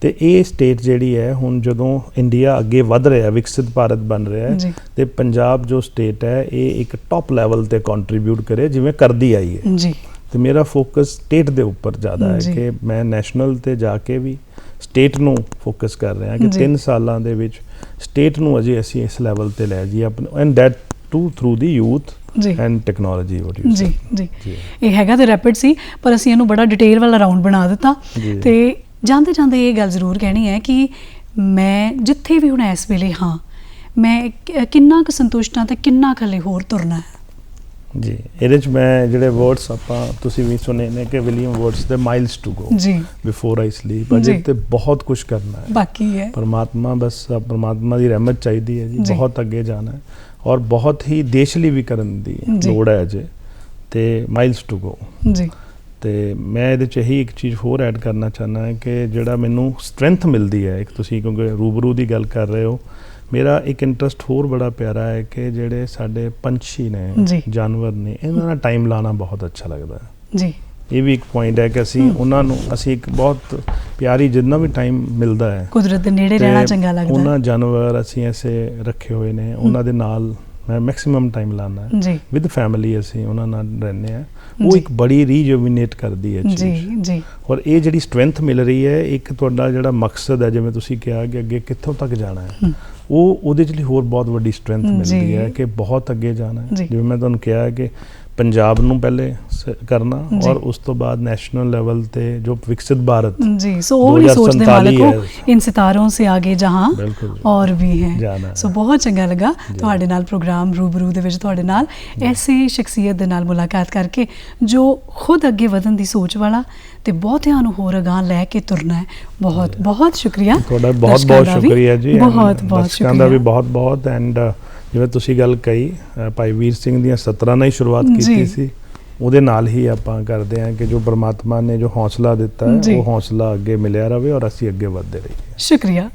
ਤੇ ਇਹ ਸਟੇਟ ਜਿਹੜੀ ਹੈ ਹੁਣ ਜਦੋਂ ਇੰਡੀਆ ਅੱਗੇ ਵਧ ਰਿਹਾ ਵਿਕਸਿਤ ਭਾਰਤ ਬਣ ਰਿਹਾ ਹੈ ਤੇ ਪੰਜਾਬ ਜੋ ਸਟੇਟ ਹੈ ਇਹ ਇੱਕ ਟੌਪ ਲੈਵਲ ਤੇ ਕੰਟਰੀਬਿਊਟ ਕਰੇ ਜਿਵੇਂ ਕਰਦੀ ਆਈ ਹੈ ਜੀ ਤੇ ਮੇਰਾ ਫੋਕਸ ਸਟੇਟ ਦੇ ਉੱਪਰ ਜ਼ਿਆਦਾ ਹੈ। ਕਿ ਮੈਂ ਨੈਸ਼ਨਲ ਤੇ ਜਾ ਕੇ ਵੀ ਸਟੇਟ ਨੂੰ ਫੋਕਸ ਕਰ ਰਿਹਾ ਕਿ ਜੀ। 3 ਸਾਲਾਂ ਦੇ ਵਿੱਚ ਸਟੇਟ ਨੂੰ ਅਜੇ ਅਸੀਂ ਇਸ ਲੈਵਲ ਤੇ ਲੈ ਜਾਈਏ ਆਪਣੇ and that to through the youth ਜੀ। ਐਂਡ ਟੈਕਨੋਲੋਜੀ ਵਾਟ ਯੂ ਜੀ ਜੀ। ਜੀ ਇਹ ਹੈਗਾ ਤੇ ਰੈਪਿਡ ਸੀ ਪਰ ਅਸੀਂ ਇਹਨੂੰ ਬੜਾ ਡਿਟੇਲ ਵਾਲਾ ਰਾਉਂਡ ਬਣਾ ਦਿੱਤਾ। ਜੀ। ਤੇ ਜਾਂਦੇ ਜਾਂਦੇ ਇਹ ਗੱਲ ਜ਼ਰੂਰ ਕਹਿਣੀ ਹੈ ਕਿ ਮੈਂ ਜਿੱਥੇ ਵੀ ਹੁਣ ਇਸ ਵੇਲੇ ਹਾਂ ਮੈਂ ਕਿੰਨਾ ਕੁ ਸੰਤੁਸ਼ਟ ਹਾਂ ਤੇ ਕਿੰਨਾ ਕੁ ਹਲੇ ਹੋਰ ਤੁਰਨਾ ਹੈ। ਜੀ। ਇਹਦੇ ਚ ਮੈਂ ਜਿਹੜੇ ਵਰਡਸ ਆਪਾਂ ਤੁਸੀਂ ਵੀ ਸੁਣੇ ਨੇ ਕਿ ਵਿਲੀਅਮ ਵਰਡਸ ਦੇ ਮਾਈਲਸ ਟੂ ਗੋ ਜੀ। ਬਿਫੋਰ ਆਈ ਸਲੀਪ ਅਜੇ। ਤੇ ਬਹੁਤ ਕੁਝ ਕਰਨਾ ਹੈ। ਬਾਕੀ ਹੈ। ਪਰਮਾਤਮਾ ਬਸ ਪਰਮਾਤਮਾ ਦੀ ਰਹਿਮਤ ਚਾਹੀਦੀ ਹੈ ਜੀ। ਬਹੁਤ ਅੱਗੇ ਜਾਣਾ ਹੈ। ਔਰ ਬਹੁਤ ਹੀ ਦੇਸ਼ ਲਈ ਵੀ ਕਰਨ ਦੀ। ਲੋੜ ਹੈ ਅਜੇ। ਤੇ ਮਾਈਲਸ ਟੂ ਗੋ ਜੀ। ਤੇ ਮੈਂ ਇਹਦੇ ਚ ਇਹੀ ਇੱਕ ਚੀਜ਼ ਹੋਰ ਐਡ ਕਰਨਾ ਚਾਹੁੰਦਾ ਹਾਂ ਕਿ ਜਿਹੜਾ ਮੈਨੂੰ ਸਟਰੈਂਥ ਮਿਲਦੀ ਹੈ ਇੱਕ ਤੁਸੀਂ ਕਿਉਂਕਿ ਰੂਬਰੂ ਦੀ ਗੱਲ ਕਰ ਰਹੇ ਹੋ ਮੇਰਾ ਇੱਕ ਇੰਟਰਸਟ ਹੋਰ ਬੜਾ ਪਿਆਰਾ ਹੈ ਕਿ ਜਿਹੜੇ ਸਾਡੇ ਪੰਛੀ। ਨੇ ਜਾਨਵਰ ਨੇ ਇਹਨਾਂ ਨਾਲ ਟਾਈਮ ਲਾਣਾ ਬਹੁਤ ਅੱਛਾ ਲੱਗਦਾ ਹੈ। ਜੀ। ਇਹ ਵੀ ਇੱਕ ਪੁਆਇੰਟ ਹੈ ਕਿ ਅਸੀਂ। ਉਹਨਾਂ ਨੂੰ ਅਸੀਂ ਇੱਕ ਬਹੁਤ ਪਿਆਰੀ ਜਿੰਨਾ ਵੀ ਟਾਈਮ ਮਿਲਦਾ ਹੈ ਕੁਦਰਤ ਦੇ ਨੇੜੇ ਰਹਿਣਾ ਚੰਗਾ ਲੱਗਦਾ ਉਹਨਾਂ ਜਾਨਵਰ ਅਸੀਂ ਐਸੇ ਰੱਖੇ ਹੋਏ ਨੇ ਉਹਨਾਂ ਦੇ ਨਾਲ ਮੈਂ ਮੈਕਸਿਮਮ ਟਾਈਮ ਲਾਣਾ ਹੈ। ਵਿਦ ਫੈਮਿਲੀ ਅਸੀਂ ਉਹਨਾਂ ਨਾਲ ਰਹਿੰਦੇ ਆ ਉਹ। ਇੱਕ ਬੜੀ ਰੀਜੂਵਿਨੇਟ ਕਰਦੀ ਹੈ ਜੀ ਚੀਜ਼। ਜੀ। ਔਰ ਇਹ ਜਿਹੜੀ ਸਟਰੈਂਥ ਮਿਲ ਰਹੀ ਹੈ ਇੱਕ ਤੁਹਾਡਾ ਜਿਹੜਾ ਮਕਸਦ ਹੈ ਜਿਵੇਂ ਤੁਸੀਂ ਕਿਹਾ ਕਿ ਅੱਗੇ ਕਿੱਥੋਂ ਤੱਕ ਜਾਣਾ ਹੈ। ਉਹ ਉਹਦੇ ਚ ਲਈ ਹੋਰ ਬਹੁਤ ਵੱਡੀ ਸਟਰੈਂਥ। ਮਿਲਦੀ ਹੈ ਕਿ ਬਹੁਤ ਅੱਗੇ ਜਾਣਾ ਹੈ। ਜਿਵੇਂ ਮੈਂ ਤੁਹਾਨੂੰ ਕਿਹਾ ਹੈ ਕਿ ਪੰਜਾਬ ਨੂੰ ਪਹਿਲੇ ਕਰਨਾ ਔਰ ਉਸ ਤੋਂ ਬਾਅਦ ਨੈਸ਼ਨਲ ਲੈਵਲ ਤੇ ਜੋ ਵਿਕਸਿਤ ਭਾਰत ਜੀ ਸੋ ਉਹ ਵੀ ਸੋਚਦੇ ਮਾਲਕ ਹੋ। ਇਨ ਸਿਤਾਰੋਂ ਸੇ ਆਗੇ ਜਹਾਂ ਔਰ ਵੀ ਹੈ। ਸੋ ਬਹੁਤ ਚੰਗਾ ਲੱਗਾ ਤੁਹਾਡੇ ਨਾਲ ਪ੍ਰੋਗਰਾਮ ਰੂਬਰੂ ਦੇ ਵਿੱਚ ਤੁਹਾਡੇ ਨਾਲ ਐਸੇ ਸ਼ਖਸੀਅਤ ਦੇ ਨਾਲ ਮੁਲਾਕਾਤ ਕਰਕੇ ਜੋ ਖੁਦ ਅੱਗੇ ਵਧਣ ਦੀ ਸੋਚ ਵਾਲਾ ਤੇ ਬਹੁਤਿਆਂ ਨੂੰ ਹੋਰ ਅਗਾਹ ਲੈ ਕੇ ਤੁਰਨਾ ਹੈ। ਬਹੁਤ ਬਹੁਤ ਸ਼ੁਕਰੀਆ। ਤੁਹਾਡਾ ਬਹੁਤ ਬਹੁਤ ਸ਼ੁਕਰੀਆ ਜੀ। ਬਹੁਤ ਬਹੁਤ ਸ਼ੁਕਰੀਆ। ਬਹੁਤ ਬਹੁਤ ਐਂਡ ਜਿਵੇਂ ਤੁਸੀਂ ਗੱਲ ਕਹੀ ਭਾਈ ਵੀਰ ਸਿੰਘ ਦੀਆਂ 17 ਨਾਲ ਹੀ ਸ਼ੁਰੂਆਤ। ਕੀਤੀ ਸੀ ਉਹਦੇ ਨਾਲ ਹੀ ਆਪਾਂ ਕਰਦੇ ਹਾਂ ਕਿ ਜੋ ਪ੍ਰਮਾਤਮਾ ਨੇ ਜੋ ਹੌਸਲਾ ਦਿੱਤਾ। ਹੈ ਉਹ ਹੌਸਲਾ ਅੱਗੇ ਮਿਲਿਆ ਰਵੇ ਔਰ ਅਸੀਂ ਅੱਗੇ ਵਧਦੇ ਰਹੀਏ ਸ਼ੁਕਰੀਆ